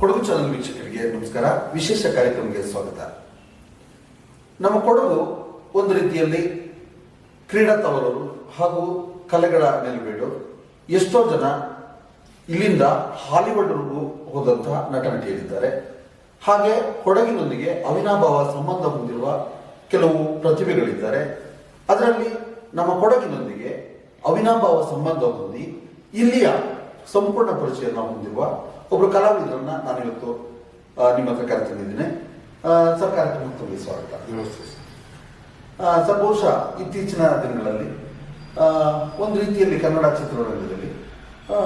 Kodagu channel ವೀಕ್ಷಕರಿಗೆ ನಮಸ್ಕಾರ. ವಿಶೇಷ ಕಾರ್ಯಕ್ರಮಕ್ಕೆ ಸ್ವಾಗತ. ನಮ್ಮ ಕೊಡಗು ಒಂದು ರೀತಿಯಲ್ಲಿ ಕ್ರೀಡಾ ತವರೂರು ಹಾಗೂ ಕಲೆಗಳ ನೆಲೆಬೇಡು ಎಷ್ಟೋ ಜನ ಇಲ್ಲಿಂದ ಹಾಲಿವುಡ್ವರೆಗೂ ಹೋದಂತಹ ನಟ ನಟಿಯರಿದ್ದಾರೆ ಹಾಗೆ ಕೊಡಗಿನೊಂದಿಗೆ ಅವಿನಾಭಾವ ಸಂಬಂಧ ಹೊಂದಿರುವ ಕೆಲವು ಪ್ರತಿಭೆಗಳಿದ್ದಾರೆ. ಅದರಲ್ಲಿ ನಮ್ಮ ಕೊಡಗಿನೊಂದಿಗೆ ಅವಿನಾಭಾವ ಸಂಬಂಧ ಹೊಂದಿ ಇಲ್ಲಿಯ ಸಂಪೂರ್ಣ ಪರಿಚಯವನ್ನು ಹೊಂದಿರುವ ಒಬ್ಬರು ಕಲಾವಿದರನ್ನ ನಾನು ಇವತ್ತು ನಿಮ್ಮ ಹತ್ರ ಕರೆತಂದಿದ್ದೇನೆ. ಆ, ಸರ್ಕಾರಕ್ಕೆ ಕಾರ್ಯಕ್ರಮಕ್ಕೆ ತಮಗೆ ಸ್ವಾಗತ ಸರ್. ಬಹುಶಃ ಇತ್ತೀಚಿನ ದಿನಗಳಲ್ಲಿ ಒಂದು ರೀತಿಯಲ್ಲಿ ಕನ್ನಡ ಚಿತ್ರರಂಗದಲ್ಲಿ ಆ,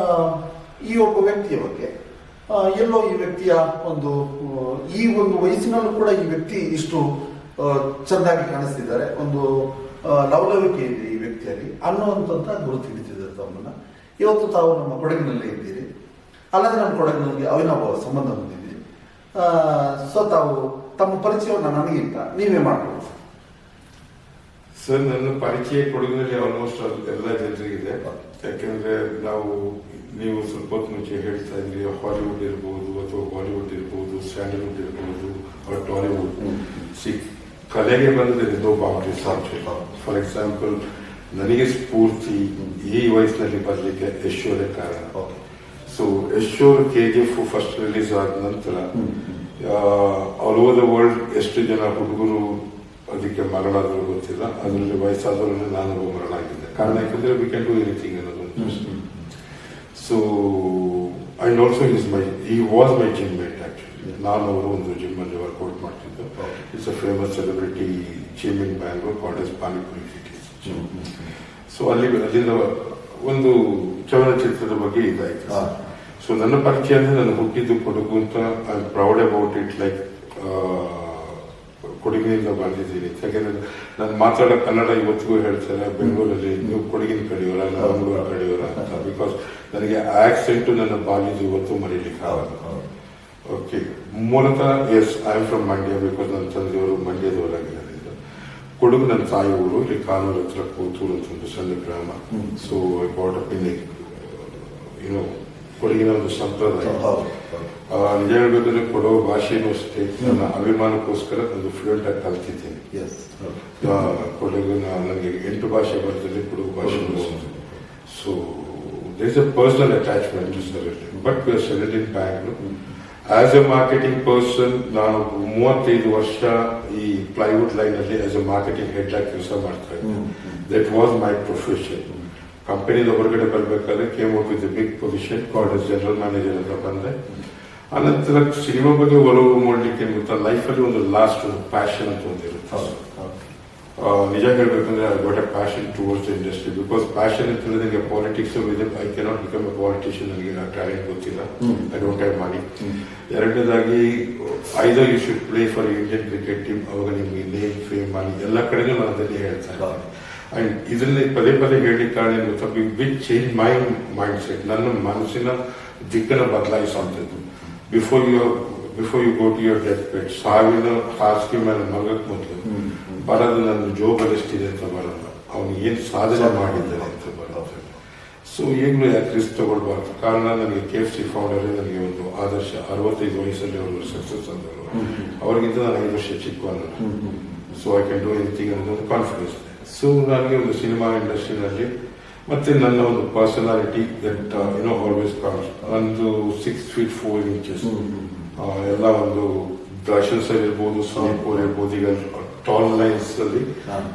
ಈ ಒಬ್ಬ ವ್ಯಕ್ತಿಯ ಬಗ್ಗೆ ಎಲ್ಲೋ ಈ ವ್ಯಕ್ತಿಯ ಒಂದು ಈ ಒಂದು ವಯಸ್ಸಿನಲ್ಲೂ ಕೂಡ ಈ ವ್ಯಕ್ತಿ ಇಷ್ಟು ಚೆನ್ನಾಗಿ ಚೆಂದಾಗಿ ಕಾಣಿಸ್ತಿದ್ದಾರೆ. ಒಂದು ಲವಲವಿಕೆ ಇದೆ ಈ ವ್ಯಕ್ತಿಯಲ್ಲಿ ಅನ್ನುವಂಥ ಗುರುತು ಹಿಡಿತಿದ್ದಾರೆ ತಮ್ಮನ್ನ. ಇವತ್ತು ತಾವು ನಮ್ಮ ಕೊಡಗಿನಲ್ಲೇ ಇದ್ದೀರಿ. ಅಲ್ಲದೆ ನಮ್ಮ ಕೊಡಗಿನಲ್ಲಿ ಅವಿನಾಭಾವ ಸಂಬಂಧ ಹೊಂದಿದ್ದೀರಿ. ಸೊ ತಾವು ತಮ್ಮ ಪರಿಚಯವನ್ನು ನನಗಿಂತ ನೀವೇ ಮಾಡ್ಬೋದು ಸರ್ ನನ್ನ ಪರಿಚಯ ಕೊಡಗಿನಲ್ಲಿ ಆಲ್ಮೋಸ್ಟ್ ಎಲ್ಲ ಜನರಿಗಿದೆ. ಯಾಕೆಂದ್ರೆ ನಾವು ನೀವು ಸ್ವಲ್ಪ ಹೊತ್ತು ಮುಂಚೆ ಹೇಳ್ತಾ ಇದ್ರಿ ಹಾಲಿವುಡ್ ಇರ್ಬೋದು ಅಥವಾ ಬಾಲಿವುಡ್ ಇರ್ಬೋದು ಸ್ಯಾಂಡಲ್ವುಡ್ ಇರ್ಬೋದು ಅಥವಾ ಟಾಲಿವುಡ್ ಸಿ ಕಲೆಗೆ ಬಂದರೆ ನೋ ಬೌಂಡ್ರೀಸ್ ಫಾರ್ ಎಕ್ಸಾಂಪಲ್ ನನಗೆ ಸ್ಫೂರ್ತಿ ಈ ವಯಸ್ಸಿನಲ್ಲಿ ಬರಲಿಕ್ಕೆ ಯಶೋರೇ ಕಾರಣ so ಯಶೋರ್ K G F first release ಆದ ನಂತರ ಆಲ್ ಓವರ್ ದ ವರ್ಲ್ಡ್ ಎಷ್ಟು ಜನ ಹುಡುಗರು ಅದಕ್ಕೆ ಮರಳಾದ್ರು ಗೊತ್ತಿಲ್ಲ. ಅದರಲ್ಲಿ ವಯಸ್ಸಾದವರಲ್ಲಿ ನಾನು ಮರಣ ಮರಳಾಗಿದ್ದೆ. ಕಾರಣ ಯಾಕಂದ್ರೆ ವಿ ಕ್ಯಾನ್ ಡೂ ಎನಿಥಿಂಗ್ ಅನ್ನೋದು. So and also is my ಈ was my gym mate actually ನಾನು ಅವರು ಒಂದು ಜಿಮ್ ಅಲ್ಲಿ ವರ್ಕ್ಔಟ್ ಮಾಡ್ತಿದ್ದೆ. It's a famous celebrity gym in Bangalore called as panipuri cities so ಅಲ್ಲಿ ಅಲ್ಲಿಂದ ಒಂದು ಚಲನಚಿತ್ರದ ಬಗ್ಗೆ ಇದಾಯ್ತು. ಸೊ ನನ್ನ ಪರಿಚಯ ಅಂದ್ರೆ ನಾನು ಹುಟ್ಟಿದ್ದು ಕೊಡಗು ಅಂತ I proud about it like ಕೊಡಗಿನಿಂದ ಬಂದಿದ್ದೀನಿ. ಯಾಕೆಂದ್ರೆ ನಾನು ಮಾತಾಡೋ ಕನ್ನಡ ಇವತ್ತಿಗೂ ಹೇಳ್ತಾರೆ ಬೆಂಗಳೂರಲ್ಲಿ ನೀವು ಕೊಡಗಿನ ಕಡೆಯವರ ಮಂಗಳೂರು ಕಡೆಯವರ ಅಂತ. ಬಿಕಾಸ್ ನನಗೆ ಆಕ್ಸೆಂಟ್ ನನ್ನ ಬಾಲ್ಯದ ಇವತ್ತು ಮರೀಲಿಕ್ಕೆ ಆಗಲ್ಲ. ಓಕೆ ಮೂಲತಃ yes I am from Mandya because ನನ್ನ ತಂದೆಯವರು ಮಂಡ್ಯದವರಾಗಿದ್ದಾರೆ ಕೊಡಗು ನನ್ನ ತಾಯಿ ಊರು ಇಲ್ಲಿ ಕಾನೂರು ಹತ್ರ ಕೂತೂರು ಅಂತ ಒಂದು ಸಣ್ಣ ಗ್ರಾಮ. So I brought up in ಏನೋ ಕೊಡಗಿನ ಒಂದು ಸಂಪ್ರದಾಯ. ನಿಜ ಹೇಳ್ಬೇಕಂದ್ರೆ ಕೊಡೋ ಭಾಷೆನೂ ಅಷ್ಟೇ ನನ್ನ ಅಭಿಮಾನಕ್ಕೋಸ್ಕರ ಒಂದು ಫ್ಲೂಯೆಂಟ್ ಆಗಿ ಕಲ್ತಿದ್ದೀನಿ ಎಸ್ ಆ, ಕೊಡಗು ನಾ- ನನಗೆ ಎಂಟು ಭಾಷೆ ಬರ್ತದೆ ಕೊಡಗು ಭಾಷೆ so there is a personal attachment but we are select in Bangalore as a marketing person ನಾನು ಮೂವತ್ತೈದು ವರ್ಷ ಈ ಪ್ಲೈವುಡ್ ಲೈನ್ ಅಲ್ಲಿ ಆಸ್ ಎ ಮಾರ್ಕೆಟಿಂಗ್ ಹೆಡ್ ಆಗಿ ಕೆಲಸ ಮಾಡ್ತಾ ಇದ್ದೆ. ದಟ್ ವಾಸ್ ಮೈ ಪ್ರೊಫೆಷನ್ ಕಂಪನಿದ ಹೊರಗಡೆ ಬರಬೇಕಾದ್ರೆ came up with big position called as general manager ಅಂತ ಬಂದೆ. ಅನಂತರ ಸಿನಿಮಾ ಬಗ್ಗೆ ಒಲವು ಮಾಡಲಿಕ್ಕೆ ಲೈಫಲ್ಲಿ ಒಂದು ಲಾಸ್ಟ್ ಪ್ಯಾಷನ್ ಅಂತ ಒಂದಿರುತ್ತೆ. ನಿಜ ಹೇಳ್ಬೇಕಂದ್ರೆ I got a passion towards industry because passion ಅಂತ ಹೇಳಿದ್ರೆ ನನಗೆ ಪಾಲಿಟಿಕ್ಸ್ ಇದೆ I cannot become a politician ನನಗೆ ಟ್ಯಾಲೆಂಟ್ ಗೊತ್ತಿಲ್ಲ. ಐ ಡೋಂಟ್ ಹ್ಯಾವ್ ಮಾಡಿ ಎರಡನೇದಾಗಿ either you should play for Indian cricket team ಅವಾಗ ನಿಮಗೆ ನೇಮ್ ಫೇಮ್ ಮನಿ ಎಲ್ಲ ಕಡೆನೂ ನಾನು ಅದನ್ನೇ ಹೇಳ್ತಾ ಇದ್ದೀನಿ. ಅಂಡ್ ಇದನ್ನೇ ಪದೇ ಪದೇ ಹೇಳಲಿಕ್ಕೆ ಕಾರಣ ಏನು ಗೊತ್ತಾ? Which change my mindset ನನ್ನ ಮನಸ್ಸಿನ ದಿಕ್ಕನ್ನು ಬದಲಾಯಿಸುವಂಥದ್ದು. Before you before you go to your death bed ಸಾವಿನ ಹಾಸಿಗೆ ಮೇಲೆ ಮಗಕ್ಕೆ ಮೊದಲು. ಬರೋದು ನನ್ನ ಜೋಬಲ್ಲಿ ಎಷ್ಟಿದೆ ಅಂತ ಬರಲ್ಲ ಅವನು ಏನು ಸಾಧನೆ ಮಾಡಿದ್ದಾನೆ ಅಂತ ಬರೋದು ಸೊ ಈಗಲೂ ಯಾಕೆ ರಿಸ್ಕ್ ತಗೊಳ್ಬಾರ್ದು ಕಾರಣ ನನಗೆ ಕೆ ಎಫ್ ಸಿ ಫೌಂಡರ್ ನನಗೆ ಒಂದು ಆದರ್ಶ ಅರವತ್ತೈದು ವಯಸ್ಸಲ್ಲಿ ಅವರು ಸಕ್ಸಸ್ ಅಂದರು ಅವರಿಗಿಂತ ನಾನು ಐದು ವರ್ಷ ಚಿಕ್ಕವನು ಹ್ಮ್. So I can do anything ಅನ್ನೋದು ಒಂದು ಕಾನ್ಫಿಡೆನ್ಸ್ ಇದೆ. ಸೊ ನನಗೆ ಒಂದು ಸಿನಿಮಾ ಇಂಡಸ್ಟ್ರಿನಲ್ಲಿ ಮತ್ತೆ ನನ್ನ ಒಂದು personality that you know always ಕಾನ್ಸ್ ಒಂದು ಸಿಕ್ಸ್ ಫೀಟ್ ಫೋರ್ ಇಂಚಸ್ ಎಲ್ಲ ಒಂದು ಆಗಿರ್ಬೋದು ಇರ್ಬೋದು ಸಾಂಗ್ ಇರ್ಬೋದು ಈಗ ಟಾಲ್ ಲೈನ್ಸ್ ಅಲ್ಲಿ.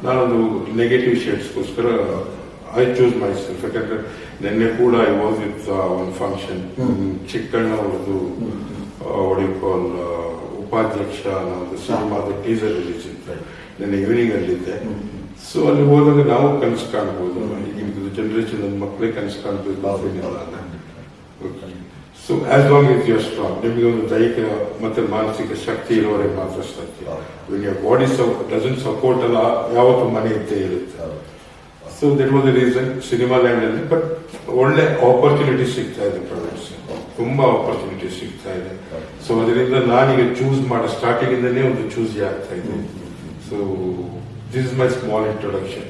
ನಾನೊಂದು ನೆಗೆಟಿವ್ ಶೇಡ್ಸ್ಗೋಸ್ಕರ ಐ ಚೂಸ್ ಮೈ ಸೆಲ್ಫ್ ಯಾಕಂದ್ರೆ ನಿನ್ನೆ ಕೂಡ ಐ ವಾಸ್ ವಿತ್ ಒಂದು ಫಂಕ್ಷನ್. ಚಿಕ್ಕಣ್ಣ ಅವ್ರದ್ದು ಕಾಲ್ ಉಪಾಧ್ಯಕ್ಷ ಅನ್ನೋ ಒಂದು ಸಿನಿಮಾದ ಟೀಸರ್ ರಿಲೀಸ್ ಇತ್ತು. ನಿನ್ನೆ ಈವ್ನಿಂಗ್ ಅಲ್ಲಿದ್ದೆ. ಸೊ ಅಲ್ಲಿ ಹೋದಾಗ ನಾವು ಕನಸು ಕಾಣ್ಬೋದು. ಈಗಿನ ಜನರೇಷನ್ ಮಕ್ಕಳೇ ಕನಸು ಕಾಣ್ಬೇಕು ಹೌದು. So as long is your strong ನಿಮಗೆ ಒಂದು ದೈಹಿಕ ಮತ್ತೆ ಮಾನಸಿಕ ಶಕ್ತಿ ಇರೋವರೆಗೆ ಮಾತ್ರ ಯರ್ ಬಾಡಿ ಡಸನ್ ಸಪೋರ್ಟ್ ಅಲ್ಲ ಯಾವತ್ತೂ ಮನೆ ಇದ್ದೇ ಇರುತ್ತೆ. So that was the reason cinema land ಅಲ್ಲಿ ಬಟ್ ಒಳ್ಳೆ ಆಪರ್ಚುನಿಟಿ ಸಿಗ್ತಾ ಇದೆ ಪ್ರೊಡಕ್ಟ್ಸ್ ತುಂಬಾ ಆಪರ್ಚುನಿಟಿ ಸಿಗ್ತಾ ಇದೆ. ಸೊ ಅದರಿಂದ ನಾನೀಗ ಚೂಸ್ ಮಾಡೋ ಸ್ಟಾರ್ಟಿಂಗ್ ಇಂದನೇ ಒಂದು ಚೂಸ್ ಆಗ್ತಾ ಇದೆ. So this is my small introduction.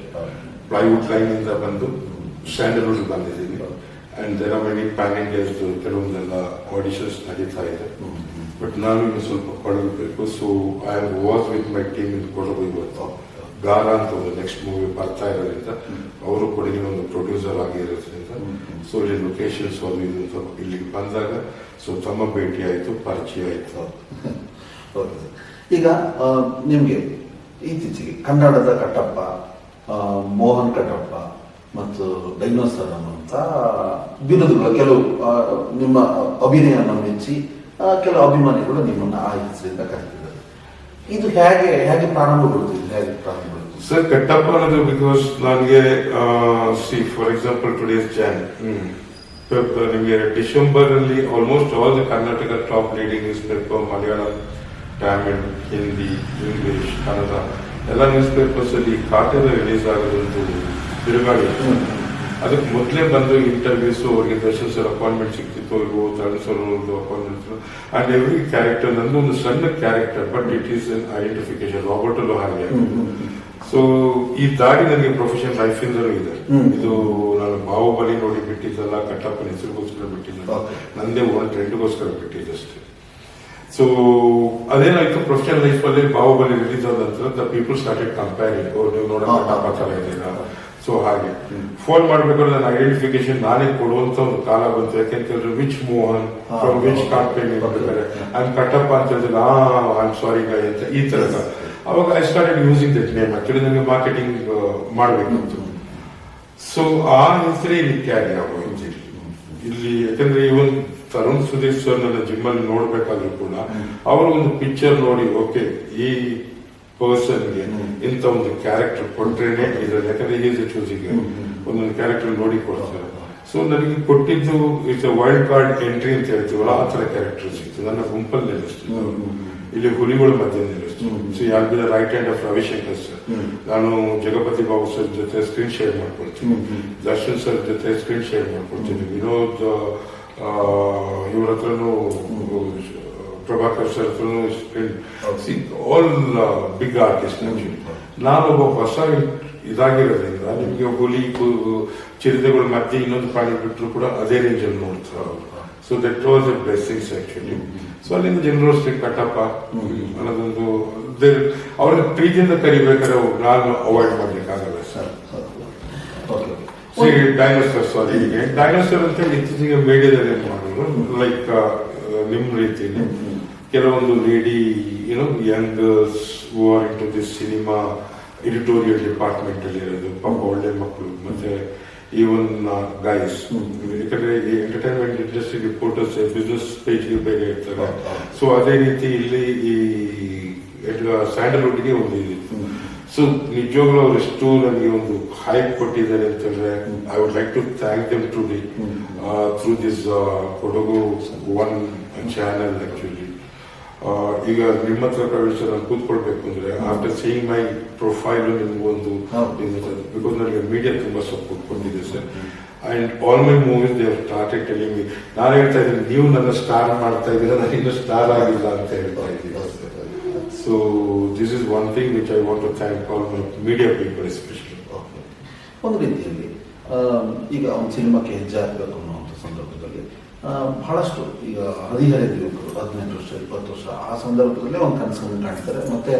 Plywood line ಇಂದ ಬಂದು ಸ್ಯಾಂಡಲ್ವುಡ್ ಬಂದಿದ್ದೀನಿ ಆರ್ ಮೆನಿ ಪ್ಯಾನ್ ಇಂಡಿಯಾಸ್ ಕೆಲವೊಂದೆಲ್ಲ ಆಡಿಷನ್ಸ್ ನಡೀತಾ ಇದೆ ಬಟ್ ನಾನು ಇನ್ನು ಸ್ವಲ್ಪ ಕೊಡಬೇಕು. So I was with my team in Kodagu ಇವತ್ತು. ಗಾರ ಅಂತ ಒಂದು ನೆಕ್ಸ್ಟ್ ಮೂವಿ ಬರ್ತಾ ಇರೋದ್ರಿಂದ ಅವರು ಕೊಡಗಿನ ಒಂದು ಪ್ರೊಡ್ಯೂಸರ್ ಆಗಿರೋದ್ರಿಂದ ಸೊ ಇಲ್ಲಿ ಲೊಕೇಶನ್ಸ್ ಅದು ಇದು ಸ್ವಲ್ಪ ಇಲ್ಲಿಗೆ ಬಂದಾಗ ಸೊ ತಮ್ಮ ಭೇಟಿ ಆಯಿತು ಪರಿಚಯ ಆಯಿತು. ಈಗ ನಿಮಗೆ ಇತ್ತೀಚೆಗೆ ಕನ್ನಡದ ಕಟ್ಟಪ್ಪ ಮೋಹನ್ ಕಟ್ಟಪ್ಪ ಮತ್ತು ಡೈನೋಸರ್ ಅಂತ ಬಿರುದುಗಳು ಕೆಲವು ನಿಮ್ಮ ಅಭಿನಯವನ್ನು ಮೆಚ್ಚಿ ಕೆಲವು ಅಭಿಮಾನಿಗಳು ನಿಮ್ಮನ್ನು ಆ ಹೆಸರಿಂದ ಕರೆದಿದ್ದಾರೆ. ಇದು ಹೇಗೆ ಹೇಗೆ ಪ್ರಾರಂಭಗೊಳ್ತಿದೆ ಹೇಗೆ ಪ್ರಾರಂಭ ಸರ್ ಕಟ್ಟಪ್ಪ ಅನ್ನೋದು ಬಿಕಾಸ್ ನನಗೆ ಸಿ ಫಾರ್ ಎಕ್ಸಾಂಪಲ್ ಟುಡೇಸ್ ಜಾನ್ ನಿಮಗೆ ಡಿಸೆಂಬರ್ ಅಲ್ಲಿ almost all the Karnataka top leading newspaper Malayalam Tamil Hindi English Kannada ಎಲ್ಲ ನ್ಯೂಸ್ ಪೇಪರ್ಸ್ ಅಲ್ಲಿ ಖಾತೆದ ರಿಲೀಸ್ ಆಗೋದೊಂದು ತಿರುಗಾಡಿ. ಅದಕ್ಕೆ ಮೊದಲೇ ಬಂದು ಇಂಟರ್ವ್ಯೂಸ್ ಅವ್ರಿಗೆ ದರ್ಶನ್ ಸರ್ ಅಪಾಯಿಂಟ್ಮೆಂಟ್ ಸಿಕ್ತಿತ್ತು ಅವ್ರಿಗೂ ತರುಣ್ ಸರ್ ಅವ್ರದ್ದು ಅಪಾಯಿಂಟ್ಮೆಂಟ್ ಅಂಡ್ ಎವ್ರಿ ಕ್ಯಾರೆಕ್ಟರ್ ನಂದು ಒಂದು ಸಣ್ಣ character but it is an identification Robert ಅಲ್ಲೂ ಹಾಗೆ ಸೊ ಈ ದಾರಿ ನನಗೆ ಪ್ರೊಫೆಷನ್ ಲೈಫ್ ಇಂದಲೂ ಇದೆ. ಇದು ನಾನು ಬಾಹುಬಲಿ ನೋಡಿ ಬಿಟ್ಟಿದ್ದಲ್ಲ ಕಟ್ಟಪ್ಪನ ಹೆಸರಿಗೋಸ್ಕರ ಬಿಟ್ಟಿದ್ದಲ್ಲ. ನಂದೇ ಒಂದು ಟ್ರೆಂಡ್ಗೋಸ್ಕರ ಬಿಟ್ಟಿದ್ದಷ್ಟೇ ಸೊ ಅದೇನಾಯ್ತು ಪ್ರೊಫೆಷನಲ್ ಲೈಫ್ ಅಲ್ಲಿ ಬಾಹುಬಲಿ ರಿಲೀಸ್ ಆದ ನಂತರ ದ ಪೀಪಲ್ ಸ್ಟಾರ್ಟೆಡ್ ಕಂಪೇರಿಂಗ್ ನೀವು ನೋಡೋ ಹಾ, ಕಟ್ಟಪ್ಪ ಹಾ. ಸೊ ಹಾಗೆ. ಫೋನ್ ಮಾಡ್ಬೇಕಾದ್ರೆ ನನ್ನ ಐಡೆಂಟಿಫಿಕೇಶನ್ ನಾನೇ ಕೊಡುವಂತ ಒಂದು ಕಾಲ ಬಂತು. ಯಾಕೆಂತಂದ್ರೆ which Mohan from which company ಬರ್ತಾರೆ. ಐ ಕಟ್ಟಪ್ಪ ಅಂತ ಹೇಳಿದ್ರೆ ಆ ಐ ಸಾರಿ ಗೈ ಅಂತ ಈ ತರ. ಅವಾಗ I started using that name actually ನನಗೆ ಮಾರ್ಕೆಟಿಂಗ್ ಮಾಡಬೇಕಿತ್ತು. ಸೊ ಆ ಹೆಸರೇ ಇಲ್ಲಿ ಕ್ಯಾರಿ ಆಗೋಯ್ತು ಇಲ್ಲಿ ಯಾಕಂದ್ರೆ ಇವನ್ ತರುಣ್ ಸುಧೀರ್ ಸರ್ ನನ್ನ ಜಿಮ್ ಅಲ್ಲಿ ನೋಡ್ಬೇಕಾದ್ರೂ ಕೂಡ ಅವರು ಒಂದು ಪಿಕ್ಚರ್ ನೋಡಿ ಓಕೆ ಈ ಪರ್ಸನ್ಗೆ ಇಂಥ ಒಂದು ಕ್ಯಾರೆಕ್ಟರ್ ಕೊಟ್ರೇನೆ ಇದ್ರಲ್ಲಿ ಯಾಕಂದ್ರೆ ಈಸ್ ಚೂಸಿಂಗ್ ಒಂದೊಂದು ಕ್ಯಾರೆಕ್ಟರ್ ನೋಡಿ ಕೊಡ್ತಾರೆ. ಸೊ ನನಗೆ ಕೊಟ್ಟಿದ್ದು ಇಟ್ಸ್ ವೈಲ್ಡ್ ಕಾರ್ಡ್ ಎಂಟ್ರಿ ಅಂತ ಹೇಳ್ತೀವಲ್ಲ ಆ ತರ ಕ್ಯಾರೆಕ್ಟರ್ ಸಿಕ್ತು ನನ್ನ ಗುಂಪಲ್ಲಿ ನಿಲ್ಲಿಸ್ತು ಇಲ್ಲಿ ಹುಲಿಗಳ ಮಧ್ಯೆ ನಿಲ್ಲಿಸ್ತು ಸೊ ಯಾರು be right hand of Ravishankar sir ನಾನು ಜಗಪತಿ ಬಾಬು ಸರ್ ಜೊತೆ ಸ್ಕ್ರೀನ್ ಶೇರ್ ಮಾಡ್ಕೊಡ್ತೀನಿ ದರ್ಶನ್ ಸರ್ ಜೊತೆ ಸ್ಕ್ರೀನ್ ಶೇರ್ ಮಾಡ್ಕೊಳ್ತೀನಿ. ವಿನೋದ್ ಇವ್ರ ಹತ್ರನು Prabhakar sir all big artist ಒಬ್ಬ ಹೊಸ ಇದಾಗಿರೋದ್ರಿಂದ ನಿಮಗೆ ಹುಲಿ ಚಿರತೆಗಳು ಮಧ್ಯೆ ಇನ್ನೊಂದು ಪ್ರಾಣಿ ಬಿಟ್ಟರು ಕೂಡ ಅದೇ ರೇಂಜ್ ಅಲ್ಲಿ ನೋಡ್ತಾರೆ so that was a blessings actually so ಅಲ್ಲಿಂದ ಜನರು ಅಷ್ಟೇ ಕಟ್ಟಪ್ಪ. ಅನ್ನೋದೊಂದು ಅವ್ರಿಗೆ ಪ್ರೀತಿಯಿಂದ ಕರಿಬೇಕಾದ್ರೆ ನಾನು avoid ಮಾಡ್ಲಿಕ್ಕಾಗಲ್ಲ sir okay see dinosaur sorry dinosaur ಅಂತ ಇತ್ತೀಚೆಗೆ ಮೀಡಿಯಾದಲ್ಲಿ ಏನ್ ಮಾಡೋದು ಲೈಕ್ ನಿಮ್ಮ ರೀತಿಯಲ್ಲಿ. ಕೆಲವೊಂದು ಲೇಡಿ ಏನೋ young are into this cinema editorial department ಅಲ್ಲಿ ಇರೋದು ಪಾಪ ಒಳ್ಳೆ ಮಕ್ಕಳು ಮತ್ತೆ ಈವನ್ ಗೈಸ್ ಯಾಕಂದ್ರೆ ಎಂಟರ್ಟೈನ್ಮೆಂಟ್ ಇಂಡಸ್ಟ್ರಿ ರಿಪೋರ್ಟರ್ಸ್ ಬಿಸ್ನೆಸ್ ಪೇಜ್ಗೆ ಬೇರೆ ಇರ್ತಾರೆ. ಸೊ ಅದೇ ರೀತಿ ಇಲ್ಲಿ ಈ ಸ್ಯಾಂಡಲ್ವುಡ್ಗೆ ಒಂದು ಇದಿತ್ತು ಸೊ ನಿಜವಾಗ್ಲೂ ಅವರೆಷ್ಟು ನನಗೆ ಒಂದು ಹೈಪ್ ಕೊಟ್ಟಿದ್ದಾರೆ ಅಂತಂದ್ರೆ I would like to thank them today through this Kodagu one channel actually ಈಗ ನಿಮ್ಮ ಹತ್ರ ಪ್ರವೇಶ ನಾನು ಕೂತ್ಕೊಳ್ಬೇಕು ಅಂದ್ರೆ ಆಫ್ಟರ್ ಸೀಯಿಂಗ್ ಮೈ ಪ್ರೊಫೈಲ್ ನಿಮ್ಗೊಂದು. ಬಿಕಾಸ್ ನನಗೆ ಮೀಡಿಯಾ ತುಂಬಾ ಸಪೋರ್ಟ್ ಕೊಟ್ಟಿದೆ sir and all my movies they started telling ನಾನು ಹೇಳ್ತಾ ಇದ್ದೀನಿ ನೀವು ನನ್ನ ಸ್ಟಾರ್ ಮಾಡ್ತಾ ಇದ್ದೀರಾ ನಾನು ಇನ್ನೂ ಸ್ಟಾರ್ ಆಗಿಲ್ಲ ಅಂತ ಹೇಳ್ತಾ ಇದ್ದೀನಿ so this is one thing which I want to thank all my media people especially. ಒಂದು ರೀತಿಯಲ್ಲಿ ಈಗ ಒಂದು ಸಿನಿಮಾಕ್ಕೆ ಹೆಜ್ಜೆ ಹಾಕಬೇಕು ಅನ್ನುವಂಥ ಸಂದರ್ಭದಲ್ಲಿ ಆ, ಬಹಳಷ್ಟು ಈಗ ಹದಿಹರೆಯದ ಯುವಕರು ಹದಿನೆಂಟು ವರ್ಷ ಇಪ್ಪತ್ತು ವರ್ಷ ಆ ಸಂದರ್ಭದಲ್ಲೇ ಒಂದು ಕನಸನ್ನು ಕಾಣ್ತಾರೆ. ಮತ್ತೆ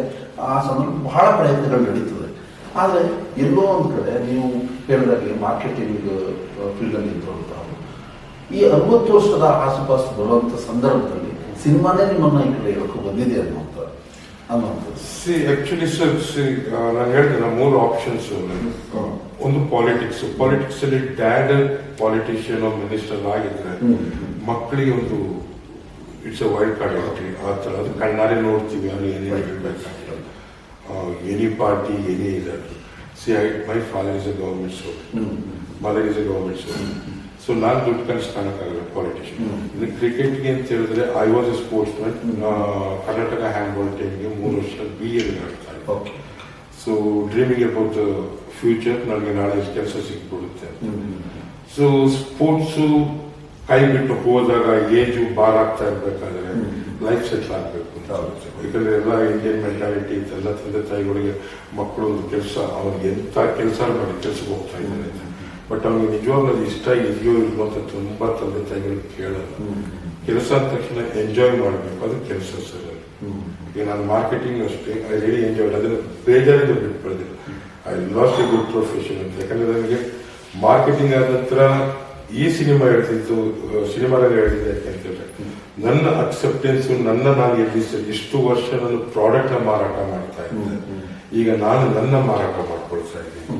ಆ ಸಂದರ್ಭ ಬಹಳ ಪ್ರಯತ್ನಗಳು ನಡೀತದೆ ಆದರೆ ಎಲ್ಲೋ ಒಂದು ಕಡೆ ನೀವು ಹೇಳಿದಾಗೆ ಮಾರ್ಕೆಟಿಂಗ್ ಫೀಲ್ಡಲ್ಲಿ ಇದ್ದಂಥವ್ರು ಈ ಅರವತ್ತು ವರ್ಷದ ಆಸುಪಾಸು ಬರುವಂಥ ಸಂದರ್ಭದಲ್ಲಿ ಸಿನಿಮಾನೇ ನಿಮ್ಮನ್ನ ಈ ಕಡೆ ಬಂದಿದೆ ಅನ್ನುವಂಥ ಅನ್ನುವಂಥದ್ದು. ಸಿ ಆಕ್ಚುಲಿ ಸರ್ ಸಿ ನಾನು ಹೇಳ್ತೇನೆ ಮೂರು ಆಪ್ಷನ್ಸ್ ಒಂದು ಪಾಲಿಟಿಕ್ಸ್ ಪಾಲಿಟಿಕ್ಸ್ ಅಲ್ಲಿ ಡ್ಯಾಡ್ ಪಾಲಿಟಿಷಿಯನ್ ಮಿನಿಸ್ಟರ್ ಆಗಿದ್ರೆ. ಮಕ್ಕಳಿಗೆ ಒಂದು it's a wild card entry ಆ ಥರ ಅದು ಕಣ್ಣಾರೆ ನೋಡ್ತೀವಿ ಅದು ಏನೇನು ಇರಬೇಕಾಗಿಲ್ಲ ಎನಿ ಪಾರ್ಟಿ ಎನಿ ಇದೆ. See I my father is a government soul. Mother is a government soul so ನಾನು ದುಡ್ಡು ಕನಸು ಕಾಣಕ್ಕಾಗಲ್ಲ ಪಾಲಿಟಿಷಿಯನ್ ಕ್ರಿಕೆಟ್ಗೆ ಅಂತ ಹೇಳಿದ್ರೆ I was a sportsman Karnataka handball ಟೀಮ್ಗೆ ಮೂರು ವರ್ಷ ಬಿ ಎಲ್ ಆಡ್ತಾ ಇದ್ದೆ. Okay so dreaming about future ನನಗೆ ನಾಳೆ ಕೆಲಸ ಸಿಕ್ಬಿಡುತ್ತೆ. ಸೊ ಸ್ಪೋರ್ಟ್ಸು ಕೈ ಬಿಟ್ಟು ಹೋದಾಗ ಏಜು ಬಾರ್ ಆಗ್ತಾ ಇರ್ಬೇಕಾದ್ರೆ ಲೈಫ್ ಸೆಟ್ಲ್ ಆಗಬೇಕು ಅಂತ. ಯಾಕಂದ್ರೆ ಎಲ್ಲ ಇಂಡಿಯನ್ ಮೆಂಟಾಲಿಟಿ ಎಲ್ಲ ತಂದೆ ತಾಯಿಗಳಿಗೆ ಮಕ್ಕಳು ಒಂದು ಕೆಲಸ ಅವ್ರಿಗೆ ಎಂತ ಕೆಲಸ ಮಾಡಿ ಕೆಲಸ ಹೋಗ್ತಾ ಇದ್ದಾರೆ ಬಟ್ ಅವ್ನಿಗೆ ನಿಜವಾಗ್ಲೂ ಅದು ಇಷ್ಟ ಇದೆಯೋ ಇಲ್ವೋ ಅಂತ ತುಂಬಾ ತಂದೆ ತಾಯಿಗಳು ಕೇಳಲ್ಲ. ಕೆಲಸ ಆದ ತಕ್ಷಣ ಎಂಜಾಯ್ ಮಾಡಬೇಕು ಅದು ಕೆಲಸ ಸರ್. ಈಗ ನಾನು ಮಾರ್ಕೆಟಿಂಗ್ ಅಷ್ಟೇ ಐ ಎಂಜಾಯ್ ಅದನ್ನ ಬೇಜಾರಿಂದ ಬಿಟ್ಬಿಡ್ದಿಲ್ಲ I lost a good profession ಅಂತ. ಯಾಕಂದ್ರೆ ನನಗೆ ಮಾರ್ಕೆಟಿಂಗ್ ಆದ ನಂತರ ಈ ಸಿನಿಮಾ ಹೇಳ್ತಿದ್ದು ಸಿನಿಮಾದಲ್ಲಿ ಹೇಳ್ತಿದ್ದೆ ಯಾಕಂತಂದ್ರೆ ನನ್ನ ಅಕ್ಸೆಪ್ಟೆನ್ಸ್ ನನ್ನ ನಾನು ಎಲ್ಲಿ ಎಷ್ಟು ಇಷ್ಟು ವರ್ಷ ನಾನು ಪ್ರಾಡಕ್ಟ್ ಮಾರಾಟ ಮಾಡ್ತಾ ಇದ್ದೆ. ಈಗ ನಾನು ನನ್ನ ಮಾರಾಟ ಮಾಡ್ಕೊಳ್ತಾ ಇದ್ದೀನಿ.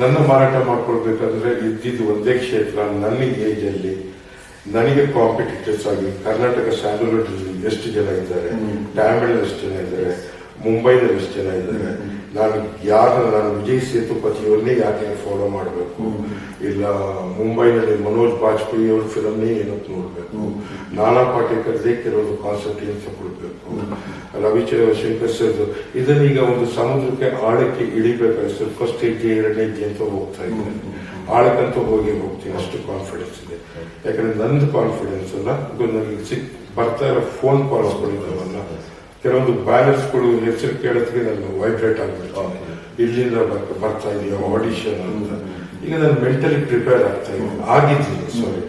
ನನ್ನ ಮಾರಾಟ ಮಾಡ್ಕೊಳ್ಬೇಕಂದ್ರೆ ಇದ್ದಿದ್ದು ಒಂದೇ ಕ್ಷೇತ್ರ ನನ್ನ ಏಜ್ ಅಲ್ಲಿ ನನಗೆ ಕಾಂಪಿಟೇಟರ್ಸ್ ಆಗಿ ಕರ್ನಾಟಕ ಸ್ಯಾಂಡಲ್ವುಡ್ ಎಷ್ಟು ಜನ ಇದ್ದಾರೆ? ಡ್ಯಾಮಲ್ಲಿ ಎಷ್ಟು ಜನ ಇದ್ದಾರೆ? ಮುಂಬೈನಲ್ಲಿ ಎಷ್ಟು ಜನ ಇದ್ದಾರೆ? ನಾನು ಯಾರು ನಾನು ವಿಜಯ್ ಸೇತುಪತಿಯವ್ರನ್ನೇ ಯಾಕೆ ಫಾಲೋ ಮಾಡಬೇಕು? ಇಲ್ಲ ಮುಂಬೈನಲ್ಲಿ ಮನೋಜ್ ಬಾಜ್ಪೇಯಿ ಅವ್ರ ಫಿಲಮ್ನೇ ಏನಕ್ಕೆ ನೋಡಬೇಕು? ನಾನಾ ಪಾಟೇಕರ್ದೇ ಕೆಲವೊಂದು ಕಾನ್ಸೆಪ್ಟ್ ಏನು ತಗೊಳ್ಬೇಕು ರವಿಚಂದ್ರ ಶಂಕರ್ ಸರ್ ಇದನ್ನೀಗ ಒಂದು ಸಮುದ್ರಕ್ಕೆ ಆಳಕ್ಕೆ ಇಳಿಬೇಕಾದ್ರೆ ಫಸ್ಟ್ ಹೆಜ್ಜೆ, ಎರಡನೇ ಹೆಜ್ಜೆ ಅಂತ ಹೋಗ್ತಾ ಇದ್ದಾರೆ ಆಳಕ್ಕಂತ ಹೋಗಿ ಹೋಗ್ತೀನಿ. ಅಷ್ಟು ಕಾನ್ಫಿಡೆನ್ಸ್ ಇದೆ. ಯಾಕಂದ್ರೆ ನಂದು ಕಾನ್ಫಿಡೆನ್ಸ್ ಅಲ್ಲ ನನಗೆ ಸಿಕ್, ಬರ್ತಾ ಇರೋ ಫೋನ್ ಕಾಲ್ಸ್ಗಳು ಇದಾವಲ್ಲ. ಕೆಲವೊಂದು ಬ್ಯಾಲೆನ್ಸ್ಗಳು ಹೆಸರು ಕೇಳೋದಕ್ಕೆ ನಾನು ವೈಬ್ರೇಟ್ ಆಗ್ಬಿಟ್ಟು ಇಲ್ಲಿಂದ ಬರ್- ಬರ್ತಾ ಇದೆಯೋ ಆಡಿಷನ್ ಅಂತ. ಈಗ ನಾನು ಮೆಂಟಲಿ ಪ್ರಿಪೇರ್ ಆಗ್ತಾ ಇದ್ದೀನಿ. ಆಗಿದ್ದೀನಿ ಸಾರಿ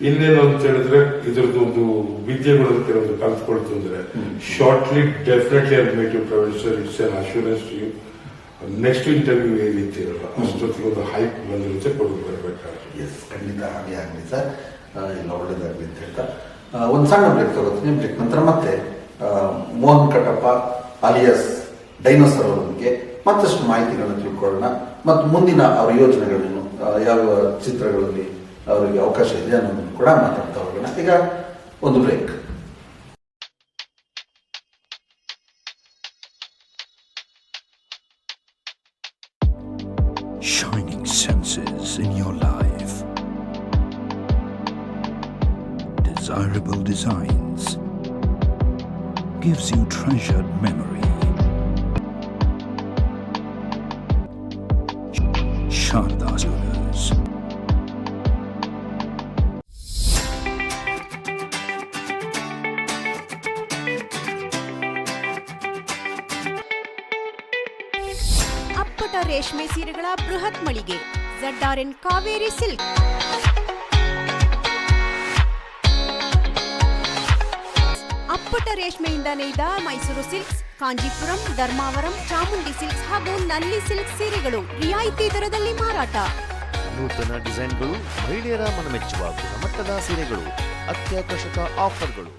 ಇನ್ನೇನು ಅಂತ ಹೇಳಿದ್ರೆ ಇದ್ರದ್ದು ಒಂದು ವಿದ್ಯೆಗಳು ಕೆಲವೊಂದು ಕಲ್ತ್ಕೊಳ್ತು ಅಂದ್ರೆ shortly definitely I make you professor sir it's an assurance you next interview ಏನಿತ್ತಿರಲ್ಲ ಅಷ್ಟೊತ್ತಿಗೆ ಒಂದು ಹೈಪ್ ಬಂದಿರುತ್ತೆ ಕೊಡುಗೆ ಬರಬೇಕಾದ್ರೆ. ಎಸ್ ಖಂಡಿತ ಹಾಗೆ ಆಗಲಿ ಸರ್. ಎಲ್ಲ ಒಳ್ಳೇದಾಗಲಿ ಅಂತ ಹೇಳ್ತಾ. ಒಂದು ಸಣ್ಣ ಬ್ರೇಕ್ ತಗೋತೀನಿ. ಬ್ರೇಕ್ ನಂತರ ಮತ್ತೆ ಮೋಹನ್ ಕಟಪ್ಪ ಅಲಿಯಸ್ ಡೈನೋಸರ್ ಅವರ ಬಗ್ಗೆ ಮತ್ತಷ್ಟು ಮಾಹಿತಿಗಳನ್ನು ತಿಳ್ಕೊಳ್ಳೋಣ. ಮತ್ತು ಮುಂದಿನ ಅವರ ಯೋಜನೆಗಳನ್ನು ಯಾವ ಚಿತ್ರಗಳಲ್ಲಿ ಅವರಿಗೆ ಅವಕಾಶ ಇದೆ ಅನ್ನೋದನ್ನು ಕೂಡ ಮಾತಾಡ್ತಾ ಹೋಗೋಣ. ಈಗ ಒಂದು break shining senses in your life. Desirable designs gives you treasured memory. Sharda Jewelers. ಅಪ್ಪಟ ರೇಷ್ಮೆ ಸೀರೆಗಳ ಬೃಹತ್ ಮಳಿಗೆ ಎನ್ ಕಾವೇರಿ ಸಿಲ್ಕ್ ಅಪ್ಪಟ ರೇಷ್ಮೆಯಿಂದ ನೇಯ್ದ ಮೈಸೂರು ಸಿಲ್ಕ್ಸ್. ಕಾಂಜೀಪುರಂ, ಧರ್ಮಾವರಂ, ಚಾಮುಂಡಿ ಸಿಲ್ಕ್ಸ್ ಹಾಗೂ ನಲ್ಲಿ ಸಿಲ್ಕ್ ಸೀರೆಗಳು ರಿಯಾಯಿತಿ ದರದಲ್ಲಿ ಮಾರಾಟ. ನೂತನ ಡಿಸೈನ್ಗಳು ಮಹಿಳೆಯರ ಮನಮೆಚ್ಚುವ ಗುಣಮಟ್ಟದ ಸೀರೆಗಳು, ಅತ್ಯಾಕರ್ಷಕ ಆಫರ್ಗಳು.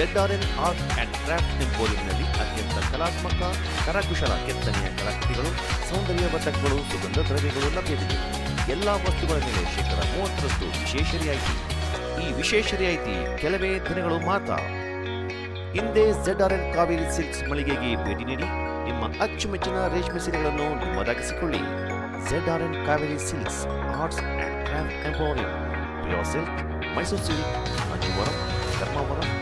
ಅಲ್ಲದೆ ಎನ್ ಆರ್ಟ್ ಅಂಡ್ ಕ್ರಾಫ್ಟ್ ಎಂಪೋರಿಯಂನಲ್ಲಿ ಅತ್ಯಂತ ಕಲಾತ್ಮಕ, ಕರಕುಶಲ ಕೆತ್ತನೆಯ ಕಲಾಕೃತಿಗಳು ಸೌಂದರ್ಯವರ್ಧಕಗಳು ಸುಗಂಧ ದ್ರವ್ಯಗಳು ಲಭ್ಯವಿದೆ. ಎಲ್ಲ ವಸ್ತುಗಳ ಮೇಲೆ ಶೇಕಡ ಮೂವತ್ತರಷ್ಟು ವಿಶೇಷ ರಿಯಾಯಿತಿ. ಈ ವಿಶೇಷ ರಿಯಾಯಿತಿ ಕೆಲವೇ ದಿನಗಳು ಮಾತ್ರ. ಹಿಂದೆ ZRN ಕಾವೇರಿ ಸಿಲ್ಕ್ಸ್ ಮಳಿಗೆಗೆ ಭೇಟಿ ನೀಡಿ ನಿಮ್ಮ ಅಚ್ಚುಮೆಚ್ಚಿನ ರೇಷ್ಮೆ ಸೀರೆಗಳನ್ನು ನಿಮ್ಮದಾಗಿಸಿಕೊಳ್ಳಿ. N Kaveri silks arts and craft emporium pure silk, Mysore silk Dharmavaram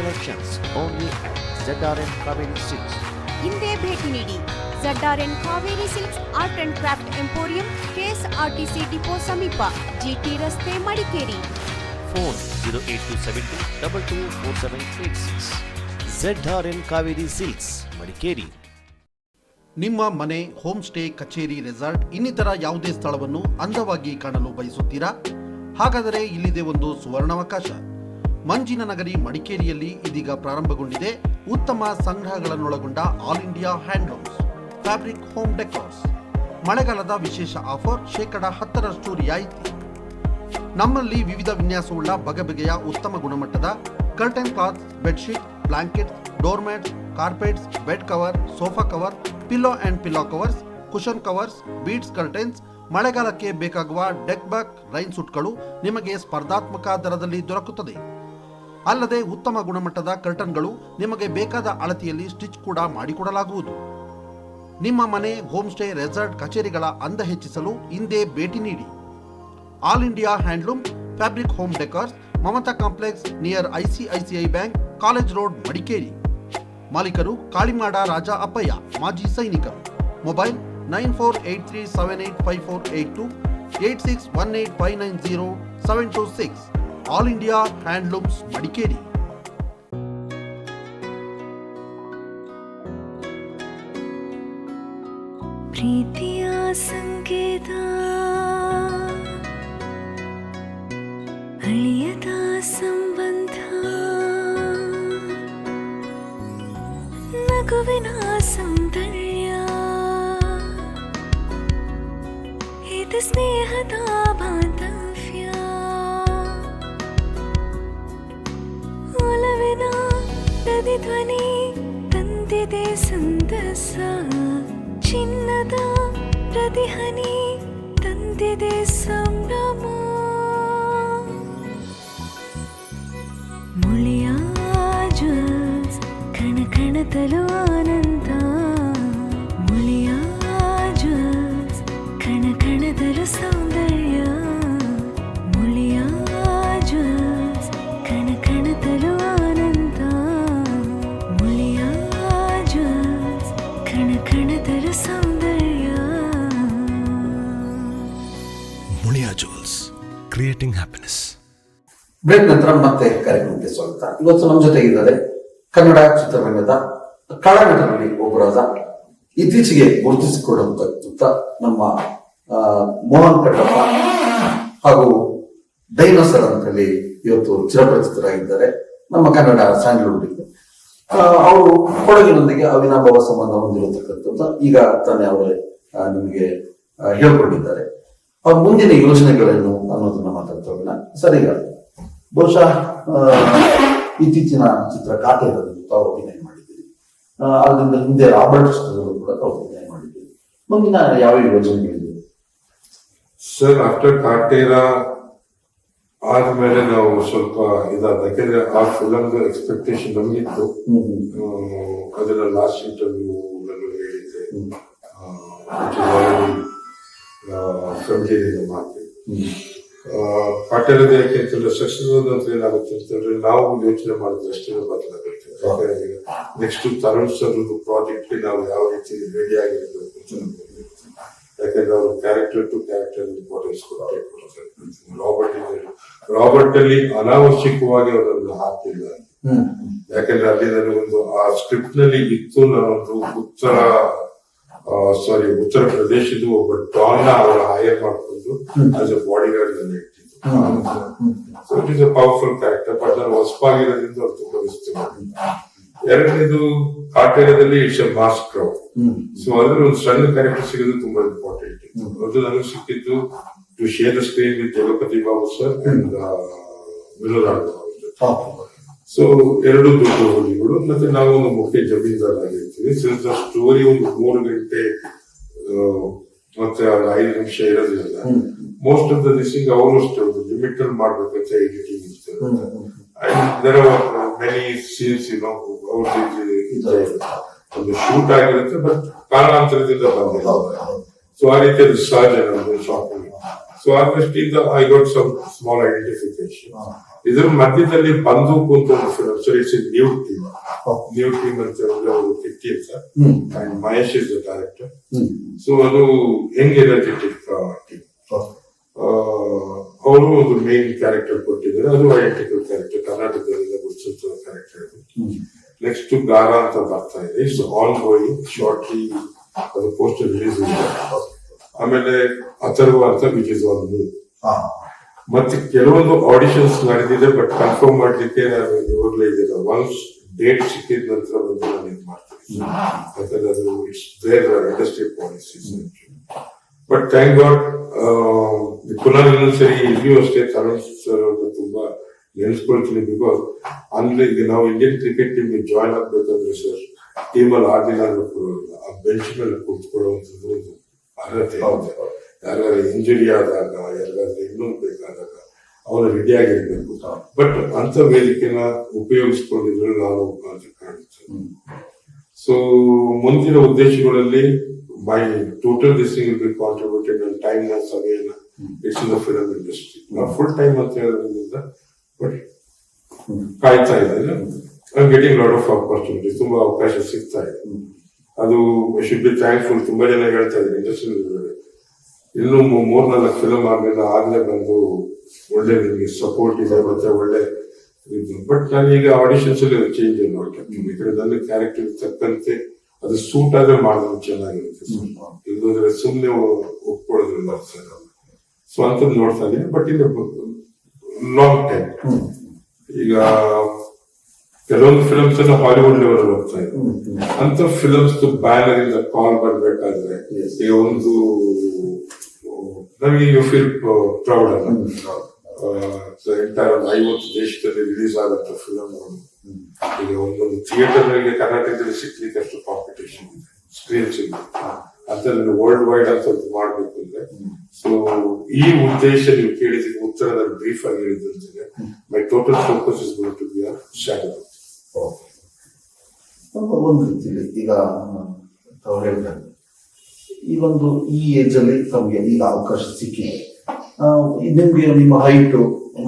collections only ZRN Kaveri silks ಹಿಂದೆ ಭೇಟಿ ನೀಡಿ N Kaveri silks art and craft emporium KSRTC depot ಸಮೀಪ ಜಿಟಿ ರಸ್ತೆ Madikeri. Phone zero eight two seven two double two four seven eight six ZRN Kaveri silks Madikeri ನಿಮ್ಮ ಮನೆ home stay ಕಚೇರಿ resort ಇನ್ನಿತರ ಯಾವುದೇ ಸ್ಥಳವನ್ನು ಅಂದವಾಗಿ ಕಾಣಲು ಬಯಸುತ್ತೀರಾ? ಹಾಗಾದರೆ ಇಲ್ಲಿದೆ ಒಂದು ಸುವರ್ಣಾವಕಾಶ. ಮಂಜಿನ ನಗರಿ ಮಡಿಕೇರಿಯಲ್ಲಿ ಇದೀಗ ಪ್ರಾರಂಭಗೊಂಡಿದೆ ಉತ್ತಮ ಸಂಗ್ರಹಗಳನ್ನೊಳಗೊಂಡ all India handlooms fabric home decors ಮಳೆಗಾಲದ ವಿಶೇಷ ಆಫರ್ ಶೇಕಡ ಹತ್ತರಷ್ಟು ರಿಯಾಯಿತಿ. ನಮ್ಮಲ್ಲಿ ವಿವಿಧ ವಿನ್ಯಾಸವುಳ್ಳ ಬಗೆಬಗೆಯ ಉತ್ತಮ ಗುಣಮಟ್ಟದ curtain cloth bedsheet blanket doormats carpets bed cover sofa cover pillow and pillow covers cushion covers beads curtains ಮಳೆಗಾಲಕ್ಕೆ ಬೇಕಾಗುವ ಡೆಕ್ ಬ್ಯಾಕ್ ರೈನ್ ಸೂಟ್ಗಳು ನಿಮಗೆ ಸ್ಪರ್ಧಾತ್ಮಕ ದರದಲ್ಲಿ ದೊರಕುತ್ತದೆ. ಅಲ್ಲದೆ ಉತ್ತಮ ಗುಣಮಟ್ಟದ ಕರ್ಟನ್ಗಳು ನಿಮಗೆ ಬೇಕಾದ ಅಳತೆಯಲ್ಲಿ ಸ್ಟಿಚ್ ಕೂಡ ಮಾಡಿಕೊಡಲಾಗುವುದು. ನಿಮ್ಮ ಮನೆ ಹೋಮ್ ಸ್ಟೇ ರೆಸಾರ್ಟ್ ಕಚೇರಿಗಳ ಅಂದ ಹೆಚ್ಚಿಸಲು ಹಿಂದೆ ಭೇಟಿ ನೀಡಿ. All India handloom, fabric home decors, Mamata complex near ICICI bank, college road Madikeri. ಮಾಲೀಕರು ಕಾಳಿಮಾಡ ರಾಜ ಅಪ್ಪಯ್ಯ, ಮಾಜಿ ಸೈನಿಕರು. Mobile nine four eight three seven eight five four eight two eight six one eight five nine zero seven two six. All India handlooms Madikeri ಪ್ರೀತಿಯ ಸಂಕೇತ ಪ್ರತಿಹನಿ ತಂದಿದೆ ಸಂಭ್ರಮ ಮುಳಿಯ ಜ್ವಲ್ಸ್ ಕಣ ಕಣದಲು ಆನಂದ break ನಂತರ ಮತ್ತೆ ಕಾರ್ಯಕ್ರಮಕ್ಕೆ ಸ್ವಾಗತ. ಇವತ್ತು ನಮ್ಮ ಜೊತೆ ಇದ್ದಾರೆ ಕನ್ನಡ ಚಿತ್ರರಂಗದ ಕಲಾನಟರಲ್ಲಿ ಒಬ್ಬರಾದ ಇತ್ತೀಚೆಗೆ ಗುರುತಿಸಿಕೊಳ್ಳುವಂತ ನಮ್ಮ ಮೋಹನ್ ಕಟ್ಟಪ್ಪ ಹಾಗೂ ಡೈನೋಸರ್ ಅಂತಲ್ಲಿ ಇವತ್ತು ಚಿರಪರಿಚಿತರಾಗಿದ್ದಾರೆ. ನಮ್ಮ ಕನ್ನಡ ಸ್ಯಾಂಡಲ್ವುಡ್ ಅವರು ಕೊಡಗಿನೊಂದಿಗೆ ಅವಿನಾಭಾವ ಸಂಬಂಧ ಹೊಂದಿರತಕ್ಕಂಥದ್ದು. ಈಗ ತಾನೇ ಅವರೇ ನಿಮಗೆ ಹೇಳ್ಕೊಂಡಿದ್ದಾರೆ. ಅವ್ರ ಮುಂದಿನ ಯೋಜನೆಗಳೇನು ಅನ್ನೋದನ್ನ ಮಾತಾಡ್ತಾ ಸರ್ ಈಗ ಬಹುಶಃ ಇತ್ತೀಚಿನ ಚಿತ್ರ ಕಾಟೇರದಲ್ಲಿ ತಾವು ಅಭಿನಯ ಮಾಡಿದ್ದೀರಿ. ಅದರಿಂದ ಹಿಂದೆ ರಾಬರ್ಟ್ ಕೂಡ ತಾವು ಅಭಿನಯ ಮಾಡಿದ್ದೀರಿ. ಮುಂದಿನ ಯಾವ ಯೋಜನೆಗಳಿದೆ ಸರ್ ಆಫ್ಟರ್ ಕಾಟೇರ ಆದ್ಮೇಲೆ ನಾವು ಸ್ವಲ್ಪ ಇದಾದ ಯಾಕೆಂದ್ರೆ ಆ ಫಿಲಮ್ ಎಕ್ಸ್ಪೆಕ್ಟೇಷನ್ ನಮಗಿತ್ತು. ಅದರ ಲಾಸ್ಟ್ ಇಂಟರ್ವ್ಯೂ ಹೇಳಿದ್ದೆ. ಸಂಜೆ ಮಾತು ಕಾಟೇರದ ಯಾಕೆ ಅಂತಂದ್ರೆ ಸಕ್ಸಸ್ ಅಂತ ಏನಾಗುತ್ತೆ ಅಂತಂದ್ರೆ ನಾವು ಯೋಚನೆ ಮಾಡಿದ್ರೆ ಅಷ್ಟೇ ಬದಲಾಗುತ್ತೆ ಯಾಕಂದ್ರೆ ನೆಕ್ಸ್ಟ್ ತರುಣ್ ಸರ್ ಪ್ರಾಜೆಕ್ಟ್ ನಾವು ಯಾವ ರೀತಿ ರೆಡಿ ಆಗಿರ್ಬೇಕು ಅಂತ ಯಾಕಂದ್ರೆ ಅವರು ಕ್ಯಾರೆಕ್ಟರ್ ಟು ಕ್ಯಾರೆಕ್ಟರ್ ಇಂಪಾರ್ಟೆನ್ಸ್ ಕೊಡ್ತಾರೆ ರಾಬರ್ಟ್ ರಾಬರ್ಟ್ ಅಲ್ಲಿ ಅನಾವಶ್ಯಕವಾಗಿ ಅವರನ್ನು ಹಾಕಿಲ್ಲ ಯಾಕಂದ್ರೆ ಅಲ್ಲಿ ನನಗೊಂದು ಆ ಸ್ಕ್ರಿಪ್ಟ್ನಲ್ಲಿ ಇತ್ತು ನಾನೊಂದು ಉತ್ತರ ಸಾರಿ ಉತ್ತರ ಪ್ರದೇಶದ ಒಬ್ಬ ಡಾನ್ ಅವರು ಹೈಯರ್ ಮಾಡಿಕೊಂಡು ಆಸ್ ಎ ಬಾಡಿ ಗಾರ್ಡ್ ಅನ್ನು ಇಟ್ಟಿದ್ದು. So it is a powerful character but ನಾನು ಹೊಸಪಾಗಿರೋದ್ರಿಂದ ಅವ್ರು ತುಂಬಾ ಇಷ್ಟ ಎರಡನೇದು ಕಾಟೇರದಲ್ಲಿ it's a mass crowd so ಅದ್ರ ಒಂದು ಸಣ್ಣ ಕ್ಯಾರೆಕ್ಟರ್ ಸಿಗೋದು ತುಂಬಾ ಇಂಪಾರ್ಟೆಂಟ್ ಅದು ನನಗೆ ಸಿಕ್ಕಿದ್ದು to share the screen with Jagapati Babu sir and Vinod ಹೌದು. ಸೊ ಎರಡು ದೊಡ್ಡ ಹೋಳಿಗಳು ಮತ್ತೆ ನಾವು ಒಂದು ಮುಖ್ಯ ಜಮೀನ್ದಾರ್ ಆಗಿರ್ತೀವಿ ಸಿನ್ಸ್ ಸ್ಟೋರಿ ಒಂದು ಮೂರು ಗಂಟೆ ಮತ್ತೆ ಐದು ನಿಮಿಷ ಇರೋದಿಲ್ಲ. ಮೋಸ್ಟ್ ಆಫ್ ದ ದಿಸಿಂಗ್ ಅವರು ಅಷ್ಟೇ ಲಿಮಿಟ್ ಅಲ್ಲಿ ಮಾಡ್ಬೇಕಂತ ಎಡಿಟಿಂಗ್ ಇರ್ತದೆ ದೇರ್ ಮೆನಿ ಸೀನ್ಸ್ ಅವ್ರ ಒಂದು ಶೂಟ್ ಆಗಿರುತ್ತೆ ಬಟ್ ಕಾರಣಾಂತರದಿಂದ ಬಂದಿಲ್ಲ. ಸೊ ಆ ರೀತಿ ಅದು ಸಹಜ ಶಾಪಿಂಗ್ ಸೊ ಆ ದೃಷ್ಟಿಯಿಂದ I got some small identification ಇದ್ರ ಮಧ್ಯದಲ್ಲಿ ಬಂದು ಕುಂತು Suresh new team. New team ಅಂತ ಹೇಳಿದ್ರೆ ಅವರು ಕಿಟ್ಟಿ ಅಂತ. ಹ್ಮ್. And Mahesh is director so ಅದು ಹೆಂಗ್ ಎನರ್ಜೆಟಿಕ್ ಟೀಮ್. ಅವರು ಒಂದು ಮೇನ್ ಕ್ಯಾರೆಕ್ಟರ್ ಕೊಟ್ಟಿದ್ದಾರೆ. ಅದು ಐಡೆಂಟಿಕಲ್ ಕ್ಯಾರೆಕ್ಟರ್ ಕರ್ನಾಟಕದಿಂದ ಗುರುತಿಸುವ ಕ್ಯಾರೆಕ್ಟರ್ ನೆಕ್ಸ್ಟ್ ಗಾರ ಅಂತ ಬರ್ತಾ ಇದೆ. ಇಟ್ಸ್ ಆನ್ ಗೋಯಿಂಗ್ ಶಾರ್ಟ್ಲಿ ಅದು ಪೋಸ್ಟರ್ ರಿಲೀಸ್ ಇದೆ ಆಮೇಲೆ ಅಥರ್ವ ಅಂತ ವಿಚ್ ಇಸ್ ಆನ್ ಮತ್ತೆ ಕೆಲವೊಂದು ಆಡಿಷನ್ಸ್ ನಡೆದಿದೆ ಬಟ್ ಕನ್ಫರ್ಮ್ ಮಾಡ್ಲಿಕ್ಕೆ ನಾನು ಇವಾಗಲೇ ಇದಿಲ್ಲ ಒನ್ಸ್ ಡೇಟ್ ಸಿಕ್ಕಿದ ನಂತರ ಬಂದು ನಾನು ಇದು ಮಾಡ್ತೀನಿ industry policies but thank god ಪುನಃ ಇನ್ನೊಂದ್ಸರಿ ಇಲ್ಲಿಯೂ ಅಷ್ಟೇ ತರುಣ್ ಸರ್ ಅವ್ರದ್ದು ತುಂಬಾ ನೆನೆಸ್ಕೊಳ್ತೀನಿ ಬಿಕಾಸ್ ಅಂದ್ರೆ ಈಗ ನಾವು ಇಂಡಿಯನ್ ಕ್ರಿಕೆಟ್ ಟೀಮ್ ಜಾಯ್ನ್ ಆಗ್ಬೇಕಂದ್ರೆ ಸರ್ ಟೀಮಲ್ಲಿ ಆಡಿಲ್ಲ ಅನ್ನೋ. ಆ ಬೆಂಚ್ ಮೇಲೆ ಕೂತ್ಕೊಳ್ಳುವಂಥದ್ದು ಅರ್ಹತೆ ಯಾರಾದ್ರೂ ಇಂಜುರಿ ಆದಾಗ ಯಾರಿಗಾದ್ರೂ ಇನ್ನೊಂದು ಬೇಕಾದಾಗ ಅವನು ರೆಡಿ ಆಗಿರ್ಬೇಕು ಬಟ್ ಅಂತ ವೇದಿಕೆನ ಉಪಯೋಗಿಸ್ಕೊಂಡಿದ್ರೆ ನಾನು ಅಂತ ಕಾಣುತ್ತೆ ಸೊ ಮುಂದಿನ ಉದ್ದೇಶಗಳಲ್ಲಿ by total this will be contributed and ಟೈಮ್ನ ಸಮಯನ it's in the film industry ನಾವು ಫುಲ್ ಟೈಮ್ ಅಂತ ಹೇಳೋದ್ರಿಂದ ಬಟ್ ಕಾಯ್ತಾ ಇದ್ದಾರೆ I getting lot of opportunity ತುಂಬಾ ಅವಕಾಶ ಸಿಗ್ತಾ ಇದೆ. ಅದು ಶುಡ್ ಬಿ ಥ್ಯಾಂಕ್ಫುಲ್ ತುಂಬಾ ಜನ ಹೇಳ್ತಾ ಇದ್ದಾರೆ ಇಂಡಸ್ಟ್ರಿ ಇನ್ನು ಮೂರ್ ನಾಲ್ಕು ಫಿಲಮ್ ಆದ್ಮೇಲೆ ಆಗ್ಲೇ ಬಂದು ಒಳ್ಳೆ ನಿಮಗೆ ಸಪೋರ್ಟ್ ಇದೆ ಮತ್ತೆ ಒಳ್ಳೆ ಇದು. ಬಟ್ ನಾನೀಗ ಆಡಿಷನ್ಸ್ ಅಲ್ಲಿ ಚೇಂಜ್ ನೋಡ್ತೀನಿ ನನ್ನ ಕ್ಯಾರೆಕ್ಟರ್ ತಕ್ಕಂತೆ ಅದು ಸೂಟ್ ಆದ್ರೆ ಮಾಡಿದ್ರೆ ಚೆನ್ನಾಗಿರುತ್ತೆ. ಇಲ್ಲದ್ರೆ ಸುಮ್ಮನೆ ಒಪ್ಕೊಳ್ಳೋದ್ರಿಂದ ಸೊ ಅಂತ ನೋಡ್ತಾ ಇದ್ದೀನಿ. ಬಟ್ ಇನ್ನು ಲಾಂಗ್ ಟೈಮ್ ಈಗ ಕೆಲವೊಂದು ಫಿಲಮ್ಸ್ ಎಲ್ಲ ಹಾಲಿವುಡ್ ಲೆವೆಲ್ ಹೋಗ್ತಾ ಇದೆ. ಅಂತ ಫಿಲಮ್ಸ್ ಬ್ಯಾನರ್ ಇಂದ ಕಾಲ್ ಬರ್ಬೇಕಾದ್ರೆ ಈಗ ಒಂದು ನಮಗೆ ಯು ಫೀಲ್ ಪ್ರೌಡ್ ಅಲ್ಲ. ಎಂಟೈರ್ ಒಂದು ಐವತ್ತು ದೇಶದಲ್ಲಿ ರಿಲೀಸ್ ಆಗುತ್ತೆ ಫಿಲಮ್ ಈಗ ಒಂದೊಂದು ಥಿಯೇಟರ್ ಅಲ್ಲಿ ಕರ್ನಾಟಕದಲ್ಲಿ ಸಿಕ್ಕಲಿಕ್ಕೆ ಅಷ್ಟು ಕಾಂಪಿಟೇಷನ್ ಇದೆ ಸ್ಕ್ರೀನ್ ಸಿಗುತ್ತೆ ಅಂತ ವರ್ಲ್ಡ್ ವೈಡ್ ಅಂತ ಒಂದು ಮಾಡಬೇಕು ಅಂದ್ರೆ ಸೊ ಈ ಉದ್ದೇಶ ನೀವು ಕೇಳಿದ ಉತ್ತರದಲ್ಲಿ ಬ್ರೀಫ್ ಆಗಿ ಹೇಳಿದ್ರೆ my total focus is going to be R shadow ಒಂದು ರೀತಿಯಲ್ಲಿ ಈಗ ತಾವು ಹೇಳ್ತಾರೆ ಈ ಒಂದು ಈ ಏಜ್ ಅಲ್ಲಿ ತಮಗೆ ಈಗ ಅವಕಾಶ ಸಿಕ್ಕಿದೆ. ನಿಮ್ಗೆ ನಿಮ್ಮ ಹೈಟ್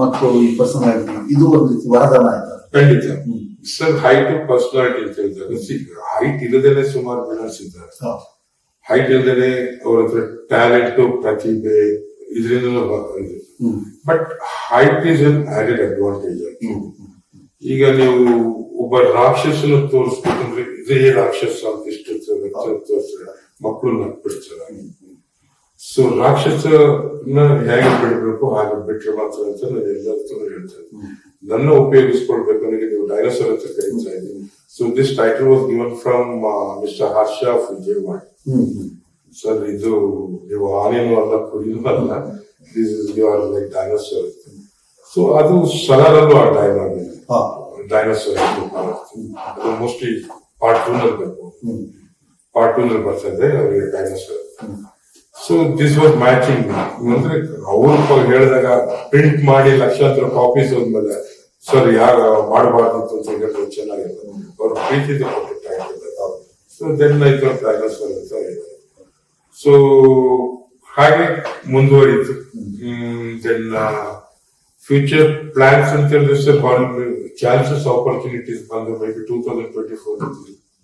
ಮತ್ತು ಈ ಪರ್ಸನಾಲಿಟಿ ಇದು ಒಂದು ರೀತಿ ವರದಾನ ಆಯ್ತು? ಖಂಡಿತ. ಸರ್ ಹೈಟ್ ಪರ್ಸನಾಲಿಟಿ ಅಂತ ಹೇಳಿದಾಗ ಹೈಟ್ ಇಲ್ಲದೇನೆ ಸುಮಾರು ಬಿಲ್ಡರ್ಸ್ ಇದ್ದಾರೆ ಹೈಟ್ ಇಲ್ಲದೇನೆ ಅವ್ರ ಹತ್ರ ಟ್ಯಾಲೆಂಟ್ ಪ್ರತಿಭೆ ಇದರಿಂದ but height is an added advantage ಈಗ ನೀವು ಒಬ್ಬ ರಾಕ್ಷಸನ ತೋರಿಸ್ಬೇಕಂದ್ರೆ ಇದೇ ರಾಕ್ಷಸ ಅಂತ ಇಷ್ಟು ತೋರಿಸ್ತಾರೆ ಮಕ್ಕಳು ನಕ್ಬಿಡ್ತಾರೆ ಸೊ ರಾಕ್ಷಸನ ಹೇಗೆ ಬಿಡಬೇಕು ಹಾಗೆ ಬಿಟ್ರೆ ಮಾತ್ರ ಅಂತ ನಾನು ಎಲ್ಲರೂ ಹೇಳ್ತೇನೆ ನನ್ನ ಉಪಯೋಗಿಸ್ಕೊಳ್ಬೇಕು ನನಗೆ ನೀವು ಡೈನೋಸರ್ ಅಂತ ಕರೀತಾ ಇದ್ದೀನಿ so this title was given from mister Harsha Vijayawada sir ಇದು ನೀವು ಆನೆನೂ ಅಲ್ಲ ಕುರಿನೂ ಅಲ್ಲ this is you are like dinosaur so ಅದು ಸರಳಲ್ಲೂ ಆ dialogue. Dinosaur mostly part two ನಲ್ಲಿ ಬರ್ಬೋದು. ಪಾರ್ಟ್ ಟೂ ನಲ್ಲಿ ಬರ್ತಾ ಅವರಿಗೆ dinosaur so this was matching ಅಂದ್ರೆ ಅವರು ಹೇಳಿದಾಗ ಪ್ರಿಂಟ್ ಮಾಡಿ ಲಕ್ಷಾಂತರ ಕಾಪೀಸ್ ಹೋದ್ಮೇಲೆ ಸರ್, ಯಾರು ಮಾಡಬಾರ್ದಿತ್ತು ಅಂತ ಹೇಳಿದ್ರೆ ಚೆನ್ನಾಗಿತ್ತು ಅವ್ರು ಪ್ರೀತಿ ಸೊ ದೆನ್ ಐ ಡೈನೋಸರ್ ಅಂತ ಸೊ ಹಾಗೆ ಮುಂದುವರಿತು. ದೆನ್ ಫ್ಯೂಚರ್ ಪ್ಲಾನ್ಸ್ ಅಂತ ಹೇಳಿದ್ರೆ ಸರ್ ಚಾನ್ಸಸ್ ಆಪರ್ಚುನಿಟೀಸ್ ಬಂದು May be two thousand twenty four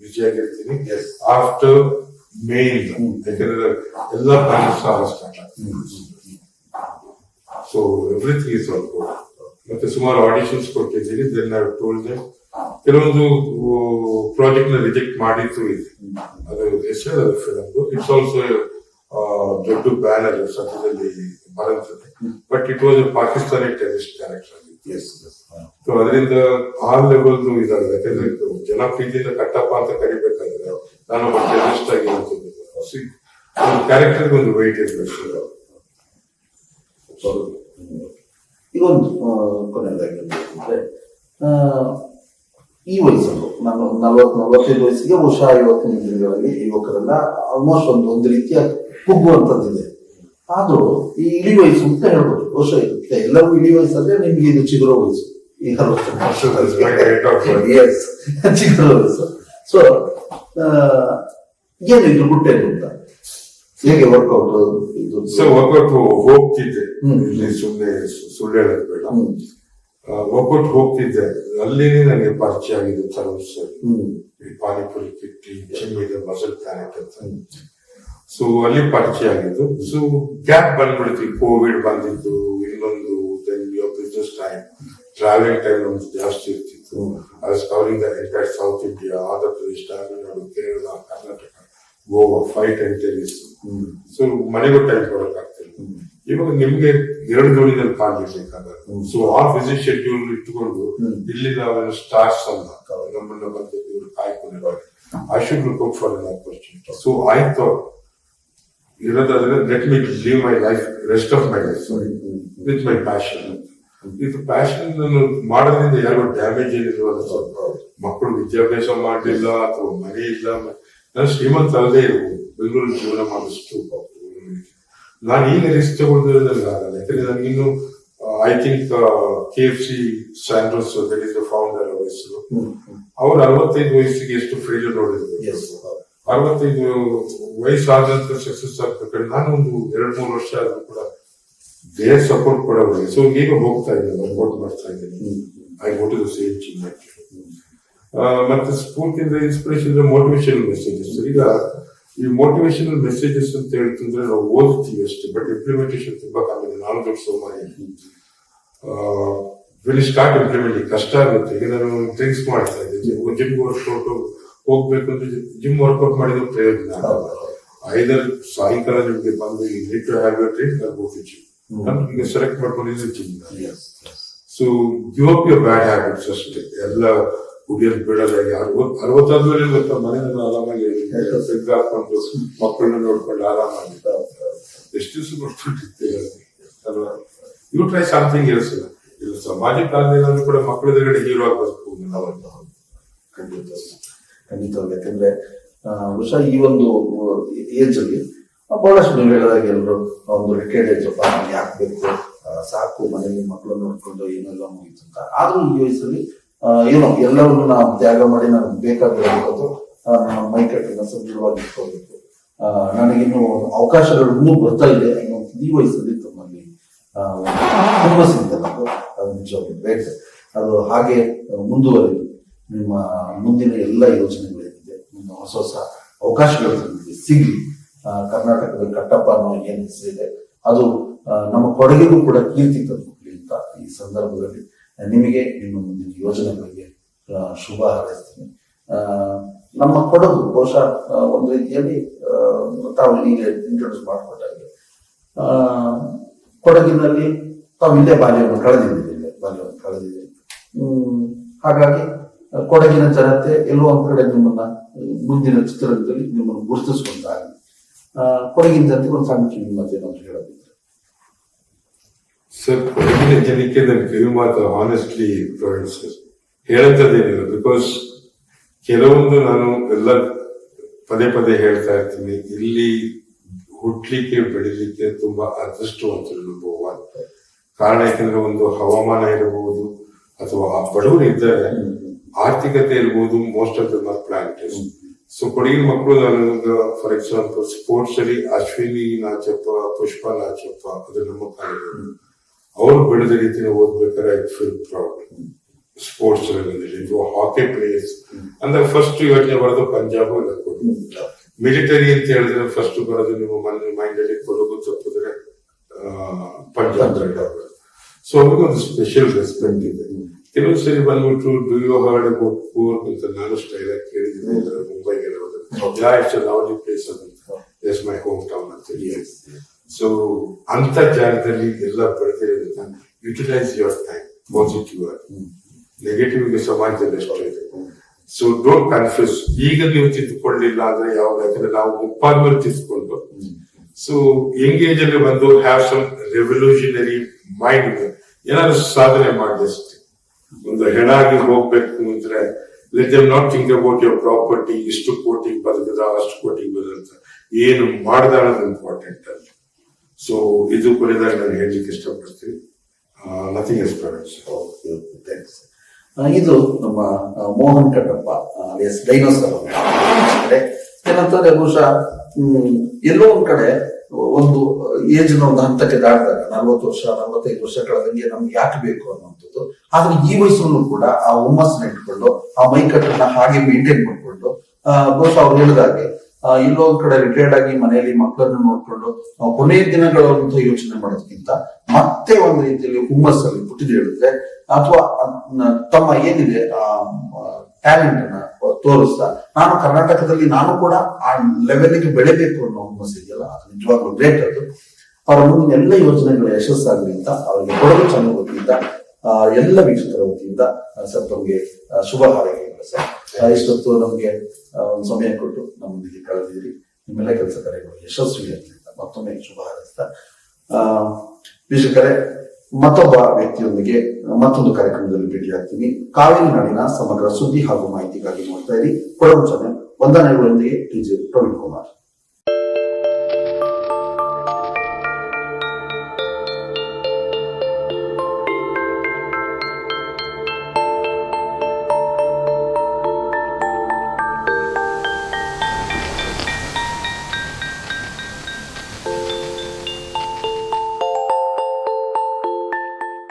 busy ಆಗಿರ್ತೀನಿ after May ಇಂದ ಯಾಕಂದ್ರೆ ಎಲ್ಲ plans start so everything is all ಮತ್ತೆ ಸುಮಾರು ಆಡಿಷನ್ಸ್ ಕೊಟ್ಟಿದ್ದೀನಿ ದೆನ್ ಐ ಟೋಲ್ಡ್ ದೆಮ್ ಕೆಲವೊಂದು ಪ್ರಾಜೆಕ್ಟ್ನ ರಿಜೆಕ್ಟ್ ಮಾಡಿದ್ದು ಇದೆ. ಅದು ಹೆಸರು ಅದು ಫಿಲಮ್ ಇಟ್ಸ್ ಆಲ್ಸೋ ದೊಡ್ಡ ಬ್ಯಾನರ್ ಸದ್ಯದಲ್ಲಿ ಬರುತ್ತದೆ. But it was Pakistani terrorist director so ಅದರಿಂದ ಆ ಲೆವೆಲ್ ಇದಾಗುತ್ತೆ ಯಾಕಂದ್ರೆ ಜನ ಪ್ರೀತಿಯಿಂದ ಕಟ್ಟಪ್ಪ ಅಂತ ಕರಿಬೇಕಾದ್ರೆ ನಾನು ಒಬ್ಬ ಟೆರಿಸ್ಟ್ ಆಗಿ ಒಂದು ಕ್ಯಾರೆಕ್ಟರ್ ಒಂದು ವೈಟ್ ಇರಬೇಕು. ಇದೊಂದು ಕೊನೆಯದಾಗಿ ಈ ವಯಸ್ಸಲ್ಲಿ ನಾನು ನಲವತ್ ನಲವತ್ತೈದು ವಯಸ್ಸಿಗೆ ಬಹುಶಃ ಇವತ್ತಿನ ದಿನಗಳಲ್ಲಿ ಯುವಕರೆಲ್ಲ ಆಲ್ಮೋಸ್ಟ್ ಒಂದು ಒಂದು ರೀತಿಯ ಕುಗ್ಗುವಂತದ್ದಿದೆ ಆದ್ರೂ ಈ ಇಳಿ ವಯಸ್ಸು ಅಂತ ಹೇಳ್ಬೋದು. ವರ್ಷ ಇರುತ್ತೆ. ಎಲ್ಲವೂ ಇಳಿ ವಯಸ್ಸಂದ್ರೆ ನಿಮ್ಗೆ ಇದು ಚಿಗುರು ವಯಸ್ಸು. ಈ ಚಿಗುರು ವಯಸ್ಸು. ಸೊ ಏನು ಇದು ಗುಟ್ಟೆ ಅಂತ ಹೇಗೆ ವರ್ಕೌಟ್ ಇದು ವರ್ಕೌಟ್ ಹೋಗ್ತಿದ್ದೆ. ಇಲ್ಲಿ ಸುಮ್ಮನೆ ಸುಳ್ಳು ಹೇಳೋದು ಬೇಡ. ವರ್ಕೌಟ್ ಹೋಗ್ತಿದ್ದೆ. ಅಲ್ಲಿನೇ ನನಗೆ ಪರಿಚಯ ಆಗಿದೆ ತರುಣ್ ಸರ್. ಈ ಪಾನಿಪುರಿ ಕಿಟ್ಟಿ ಚಿಮ್ಮಿದೆ ಮಸಲ್ ತಾನೆ ಅಂತ. ಸೊ ಅಲ್ಲಿ ಪರಿಚಯ ಆಗಿದ್ದು ಸೊ ಗ್ಯಾಪ್ ಬಂದ್ಬಿಡ್ತು ಕೋವಿಡ್ ಬಂದಿದ್ದು ಇನ್ನೊಂದು ಬಿಸ್ನೆಸ್ ಟೈಮ್ ಟ್ರಾವೆಲಿಂಗ್ ಟೈಮ್ ನಮ್ದು ಜಾಸ್ತಿ ಇರ್ತಿತ್ತು. Covering entire south India Andhra Pradesh Tamil Nadu Kerala Karnataka Goa five time tennis so ಮನೆಗೂ ಟೈಮ್ ಕೊಡೋಕ್ಕಾಗ್ತಿಲ್ಲ ಇವಾಗ ನಿಮ್ಗೆ ಎರಡು ಜೋಡಿನಲ್ಲಿ ಕಾಣಬೇಕಾದ್ರೆ ಸೊ ಆ ಬಿಸಿ ಶೆಡ್ಯೂಲ್ ಇಟ್ಟುಕೊಂಡು ಇಲ್ಲಿ ನಾವೆಲ್ಲ ಸ್ಟಾರ್ಸ್ ಅಲ್ಲ ನಮ್ಮನ್ನ ಬಂದು ಇವರು ಕಾಯ್ಕೊಂಡಿದ್ದಾರೆ I should look for an opportunity so I thought ಇರೋದಾದ್ರೆ let me leave my life rest of my life sorry with my passion ಇದು ಪ್ಯಾಷನ್ ಮಾಡೋದ್ರಿಂದ ಯಾರು ಡ್ಯಾಮೇಜ್ ಏನಿಲ್ವಲ್ಲ ಮಕ್ಕಳು ವಿದ್ಯಾಭ್ಯಾಸ ಮಾಡಲಿಲ್ಲ ಅಥವಾ ಮನೆ ಇಲ್ಲ ನಾನು ಶ್ರೀಮಂತ ಅಲ್ಲದೆ ಬೆಂಗಳೂರು ಜೀವನ ಮಾಡಿಷ್ಟು ನಾನು ಈಗ ರಿಸ್ಕ್ ತಗೊಳ್ದ್ರೆ ನನಗೆ ಆಗಲ್ಲ. ಯಾಕಂದ್ರೆ ನನಗಿನ್ನು I think K F C Sanders that is the founder ವಯಸ್ಸು ಅವ್ರು ಅರವತ್ತೈದು ವಯಸ್ಸಿಗೆ ಎಷ್ಟು ಫ್ರೀಡಮ್. ನೋಡಿದ್ರು. ಅರವತ್ತೈದು ವಯಸ್ಸಾದಂತ ಸಕ್ಸಸ್ ಆಗ್ತಕ್ಕಂಥ ನಾನು ಒಂದು ಎರಡು ಮೂರು ವರ್ಷ ಆದ್ರೂ ಕೂಡ ದೇಹ ಸಪೋರ್ಟ್ ಕೊಡೋರು ಸೊ ಈಗ ಹೋಗ್ತಾ ಇದ್ದೀನಿ ವರ್ಕೌಟ್ ಮಾಡ್ತಾ ಇದ್ದೀನಿ I go to the same gym ಮತ್ತೆ ಸ್ಫೂರ್ತಿಯಿಂದ ಇನ್ಸ್ಪಿರೇಷನ್ ಮೋಟಿವೇಶನಲ್ ಮೆಸೇಜಸ್ ಈಗ ಈ ಮೋಟಿವೇಶನಲ್ ಮೆಸೇಜಸ್ ಅಂತ ಹೇಳ್ತಂದ್ರೆ ನಾವು ಓದ್ತೀವಿ ಅಷ್ಟೇ ಬಟ್ ಇಂಪ್ಲಿಮೆಂಟೇಷನ್ ತುಂಬಾ ಕಾಲಿದೆ. ನಾನು ದೊಡ್ಡ ಸೋಮಾರಿ ವಿಲ್ ಸ್ಟಾರ್ಟ್ ಇಂಪ್ಲಿಮೆಂಟಿಂಗ್ ಕಷ್ಟ ಆಗುತ್ತೆ. ಈಗ ನಾನು ಡ್ರಿಂಕ್ಸ್ ಮಾಡ್ತಾ ಇದ್ದೀನಿ. ಜಿಮ್ ವರ್ಕೌಟ್ ಹೋಗ್ಬೇಕು ಅಂತ ಜಿಮ್ ವರ್ಕೌಟ್ ಮಾಡಿದ ಪ್ರಯೋಜನ. ಐದರ್ ಸಾಯಂಕಾಲ ನಿಮ್ಗೆ ಬಂದು ಈ need to have your drink go to gym ನಾನು ಈಗ ಸೆಲೆಕ್ಟ್ ಮಾಡ್ಕೊಂಡಿದ್ದು gym so give up your bad habits ಅಷ್ಟೇ. ಎಲ್ಲ ಕುಡಿಯೋದು ಬಿಡಲ್ಲ ಯಾರು ಅರವತ್ತಾದ್ಮೇಲೆ ಗೊತ್ತಾ ಮನೆ ಆರಾಮಾಗಿ ಬೆಗ್ ಹಾಕೊಂಡು ಮಕ್ಕಳನ್ನ ನೋಡ್ಕೊಂಡು ಆರಾಮಾಗಿ ಎಷ್ಟು ದಿವಸ ನೋಡ್ಕೊಂಡಿರ್ತೇವೆ ಅಲ್ವಾ ಯು ಟ್ರೈ ಸಮಥಿಂಗ್ ಎಲ್ಸ್ ಇಲ್ಲ ಸಮಾಜ ಆಗಲಿಲ್ಲ ಕೂಡ ಮಕ್ಕಳ ಎದುರುಗಡೆ ಹೀರೋ ಆಗಬೇಕು. ಬದುಕಬಹುದು ನಾವು ಖಂಡಿತ. ಖಂಡಿತವಾಗಿ. ಯಾಕಂದ್ರೆ ಬಹುಶಃ ಈ ಒಂದು ಏಜ್ ಅಲ್ಲಿ ಬಹಳಷ್ಟು ನೀವು ಹೇಳಿದಾಗ ಎಲ್ಲರೂ ಒಂದು ರಿಟೈರ್ಡ್ ಏಜ್ ಯಾಕೆ ಬೇಕು? ಸಾಕು, ಮನೆಯಲ್ಲಿ ಮಕ್ಕಳು ನೋಡ್ಕೊಂಡು ಏನೆಲ್ಲ ಮುಗೀತು ಅಂತ. ಆದ್ರೂ ಈ ವಯಸ್ಸಲ್ಲಿ ಏನೋ ಎಲ್ಲವನ್ನು ನಾವು ತ್ಯಾಗ ಮಾಡಿ ನಾನು ಬೇಕಾಗಿರೋದು ನನ್ನ ಮೈ ಕಟ್ಟನ್ನ ಸದೃಢವಾಗಿ ಇಟ್ಕೋಬೇಕು. ನನಗಿನ್ನು ಅವಕಾಶಗಳು ಇನ್ನೂ ಬರ್ತಾ ಇದೆ. ಅನ್ನೋ ಈ ವಯಸ್ಸಲ್ಲಿ ತಮ್ಮಲ್ಲಿ ಹುಮ್ಮಸ್ಸಿದೆ ಅದು ನಿಜವಾಗಿ ಬೇಕು ಅದು ಹಾಗೆ ಮುಂದುವರಿದು. ನಿಮ್ಮ ಮುಂದಿನ ಎಲ್ಲ ಯೋಜನೆಗಳೇನಿದೆ ನಿಮ್ಮ ಹೊಸ ಹೊಸ ಅವಕಾಶಗಳು ನಿಮಗೆ ಸಿಗಲಿ. ಕರ್ನಾಟಕದ ಕಟ್ಟಪ್ಪ ಅನ್ನೋ ಏನ್ ಅದು ನಮ್ಮ ಕೊಡಗಿಗೂ ಕೂಡ ಕೀರ್ತಿ ತಂದುಕೊಡ್ಲಿ ಅಂತ ಈ ಸಂದರ್ಭದಲ್ಲಿ ನಿಮಗೆ ನಿಮ್ಮ ಮುಂದಿನ ಯೋಜನೆಗಳಿಗೆ ಶುಭ ಹಾರೈಸ್ತೀನಿ. ನಮ್ಮ ಕೊಡಗು ಬಹುಶಃ ಒಂದು ರೀತಿಯಲ್ಲಿ ತಾವು ಈಗ ಇಂಟ್ರೊಡ್ಯೂಸ್ ಮಾಡಿಕೊಟ್ಟಾಗೆ. ಕೊಡಗಿನಲ್ಲಿ ತಾವು ಇಲ್ಲೇ ಬಾಲ್ಯವನ್ನು ಕಳೆದಿದ್ದೀರಿ ಇಲ್ಲೇ ಬಾಲ್ಯವನ್ನು ಕಳೆದಿದ್ದೀರಿ. ಹಾಗಾಗಿ ಕೊಡಗಿನ ಜನತೆ ಎಲ್ಲೋ ಒಂದ್ ಕಡೆ ನಿಮ್ಮನ್ನ ಮುಂದಿನ ಚಿತ್ರರಂಗದಲ್ಲಿ ನಿಮ್ಮನ್ನು ಗುರುತಿಸುವಂತಾಗಲಿ ಆ, ಕೊಡಗಿನ ಜನತೆ ಒಂದು ಸಣ್ಣ ಕಿವಿ ಮಾತು ಏನಾದ್ರು ಹೇಳೋದಿದ್ರೆ. ಸರ್ ಕೊಡಗಿನ ಜನಕ್ಕೆ ನನ್ನ ಕಿವಿ ಮಾತು ಹಾನೆಸ್ಟ್ಲಿ ಸರ್ ಹೇಳಂತದೇನಿಲ್ಲ ಬಿಕಾಸ್ ಕೆಲವೊಂದು ನಾನು ಎಲ್ಲ ಪದೇ ಪದೇ ಹೇಳ್ತಾ ಇರ್ತೀನಿ ಇಲ್ಲಿ ಹುಟ್ಲಿಕ್ಕೆ ಬೆಳಿಲಿಕ್ಕೆ ತುಂಬಾ ಅದೃಷ್ಟವಂತರು ಅನುಭವ ಕಾರಣ ಯಾಕಂದ್ರೆ ಒಂದು ಹವಾಮಾನ ಇರಬಹುದು ಅಥವಾ ಬಡವರು ಇದ್ದಾರೆ ಆರ್ಥಿಕತೆ ಇರ್ಬೋದು most of the are practice so ಕೊಡಗಿನ ಮಕ್ಕಳು ಫಾರ್ ಎಕ್ಸಾಂಪಲ್ ಸ್ಪೋರ್ಟ್ಸ್ ಅಲ್ಲಿ ಅಶ್ವಿನಿ ನಾಚಪ್ಪ ಪುಷ್ಪ ನಾಚಪ್ಪ ಅದು ನಮ್ಮ ಕಾಲದಲ್ಲಿ. ಅವ್ರು ಬೆಳೆದ ರೀತಿನ ಓದ್ಬೇಕಾದ್ರೆ ಐ ಫೀಲ್ ಪ್ರೌಡ್ ಸ್ಪೋರ್ಟ್ಸ್ ರಂಗದಲ್ಲಿ ಹಾಕಿ ಪ್ಲೇಯರ್ಸ್ ಅಂದ್ರೆ ಫಸ್ಟ್ ಯೋಜನೆ ಬರೋದು ಪಂಜಾಬ್ ಇಲ್ಲ ಕೊಡಗು. ಮಿಲಿಟರಿ ಅಂತ ಹೇಳಿದ್ರೆ ಫಸ್ಟ್ ಬರೋದು ನಿಮ್ಮ ಮನೆ ಮೈಂಡ್ ಅಲ್ಲಿ ಕೊಡಗು ತಪ್ಪಿದ್ರೆ ಪಂಜಾಬ್ ಸೊ ಅವ್ರಿಗೊಂದು ಸ್ಪೆಷಲ್ ರೆಸ್ಪೆಕ್ಟ್ ಇದೆ. ಕೆಲವೊಂದು ಸರಿ ಬಂದ್ಬಿಟ್ಟು do you heard about poor ಅಂತ ನಾನು ಸ್ಟೈಲ್ ಆಗಿ ಕೇಳಿದ್ದೀನಿ ಮುಂಬೈಗೆ ಲವ್ಲಿ ಪ್ಲೇಸ್ ಅಂತ ಮೈ ಹೋಮ್ ಟೌನ್ ಅಂತ ಸೊ ಅಂತ ಜಾಗದಲ್ಲಿ ಎಲ್ಲ ಬೆಳೆದಿರೋದನ್ನ ಯುಟಿಲೈಸ್ ಯುವರ್ ಟೈಮ್ ಪಾಸಿಟಿವ್ ಆಗಿ. ನೆಗೆಟಿವ್ ಸಮಾಜದಲ್ಲಿ ಇದೆ. ಸೊ ಡೋಂಟ್ ಕನ್ಫ್ಯೂಸ್ ಈಗ ನೀವು ತಿದ್ದುಕೊಳ್ಳಿಲ್ಲ ಅಂದ್ರೆ ಯಾವಾಗ ಯಾಕಂದ್ರೆ ನಾವು ಮುಪ್ಪಾದ್ಮೇಲೆ ತಿದ್ದುಕೊಂಡು. ಸೊ ಎಂಗೇಜ್ ಅಲ್ಲಿ ಬಂದು ಹ್ಯಾವ್ ಸಮ್ ರೆವಲ್ಯೂಷನರಿ ಮೈಂಡ್ ಏನಾದ್ರು ಸಾಧನೆ ಮಾಡಿ ಒಂದು ಹೆಣಾಗಿ ಹೋಗ್ಬೇಕು ಅಂದ್ರೆ let them not think about your property ಇಷ್ಟು ಕೋಟಿಗೆ ಬದುಕದ ಅಷ್ಟು ಕೋಟಿಗೆ ಬದುಕದ ಏನು ಮಾಡ್ದ ಇಂಪಾರ್ಟೆಂಟ್ ಅಲ್ಲಿ. ಸೊ ಇದು ಕೊನೆದಾಗ ನಾನು ಹೇಳಲಿಕ್ಕೆ ಇಷ್ಟಪಡ್ತೀನಿ. ನಥಿಂಗ್ ಎಸ್ ಥ್ಯಾಂಕ್ಸ್ ಇದು ನಮ್ಮ ಮೋಹನ್ ಕಟ್ಟಪ್ಪ ಎಸ್ ಡೈನೋಸರ್ ಏನಂತಂದ್ರೆ ಬಹುಶಃ ಎಲ್ಲೋ ಒಂದ್ ಕಡೆ ಒಂದು ಏಜ್ನ ಒಂದು ಹಂತಕ್ಕೆ ದಾಟಿದಾಗ, ನಲ್ವತ್ತು ವರ್ಷ, ನಲ್ವತ್ತೈದು ವರ್ಷ ಕಳೆದಂಗೆ ನಮ್ಗೆ ಯಾಕೆ ಬೇಕು ಅನ್ನುವಂಥದ್ದು, ಆದ್ರೆ ಈ ವಯಸ್ಸಲ್ಲೂ ಕೂಡ ಆ ಹುಮ್ಮಸ್ಸನ್ನ ಇಟ್ಕೊಂಡು, ಆ ಮೈಕಟ್ಟನ್ನ ಹಾಗೆ ಮೇಂಟೈನ್ ಮಾಡ್ಕೊಂಡು ಬಹುಶಃ ಅವ್ರು ಹೇಳಿದಾಗೆ ಇಲ್ಲೋ ಕಡೆ ರಿಟೈರ್ಡ್ ಆಗಿ ಮನೆಯಲ್ಲಿ ಮಕ್ಕಳನ್ನ ನೋಡ್ಕೊಂಡು ಕೊನೆಯ ದಿನಗಳು ಅಂತ ಯೋಚನೆ ಮಾಡೋದಕ್ಕಿಂತ ಮತ್ತೆ ಒಂದು ರೀತಿಯಲ್ಲಿ ಹುಮ್ಮಸ್ಸಲ್ಲಿ ಪುಟ್ಟಿದ್ರೆ ಅಥವಾ ತಮ್ಮ ಏನಿದೆ, ಆ ಟ್ಯಾಲೆಂಟ್ ಅನ್ನ ತೋರಿಸ್ತಾ ನಾನು ಕರ್ನಾಟಕದಲ್ಲಿ ನಾನು ಕೂಡ ಆ ಲೆವೆಲ್ಗೆ ಬೆಳೆಬೇಕು ಅನ್ನೋ ಹುಮ್ಮಸ್ ಇದೆಯಲ್ಲ, ಅದು ನಿಜವಾಗ್ಲೂ ಗ್ರೇಟ್ ಅದು. ಅವರ ಮುಂದಿನ ಎಲ್ಲ ಯೋಜನೆಗಳು ಯಶಸ್ಸಾಗಲಿ ಅಂತ ಅವರಿಗೆ ಕೊಡಗು ಚೆನ್ನ ವತಿಯಿಂದ ಎಲ್ಲ ವೀಕ್ಷಕರ ವತಿಯಿಂದ ಸರ್, ತಮಗೆ ಶುಭ ಹಾರೈಕೆಗಳು, ಸರ್. ಇಷ್ಟೊತ್ತು ನಮಗೆ ಒಂದು ಸಮಯ ಕೊಟ್ಟು ನಮ್ಮೊಂದಿಗೆ ಕಳೆದಿದ್ರಿ ನಿಮ್ಮೆಲ್ಲ ಕೆಲಸ ಕಾರ್ಯಗಳು ಯಶಸ್ವಿ ಅಂತ ಮತ್ತೊಮ್ಮೆ ಶುಭ ಹಾರೈಸ್ತಾ ವೀಕ್ಷಕರೇ ಮತ್ತೊಬ್ಬ ವ್ಯಕ್ತಿಯೊಂದಿಗೆ ಮತ್ತೊಂದು ಕಾರ್ಯಕ್ರಮದಲ್ಲಿ ಭೇಟಿಯಾಗ್ತೀನಿ. ಕಾವೇರಿ ನಾಡಿನ ಸಮಗ್ರ ಸುದ್ದಿ ಹಾಗೂ ಮಾಹಿತಿಗಾಗಿ ನೋಡ್ತಾ ಇರಿ. ಕೊಡಗು ಚಾನೆಲ್ ವಂದನೆಗಳೊಂದಿಗೆ ಟಿಜೆ ಪ್ರವೀಣ್ ಕುಮಾರ್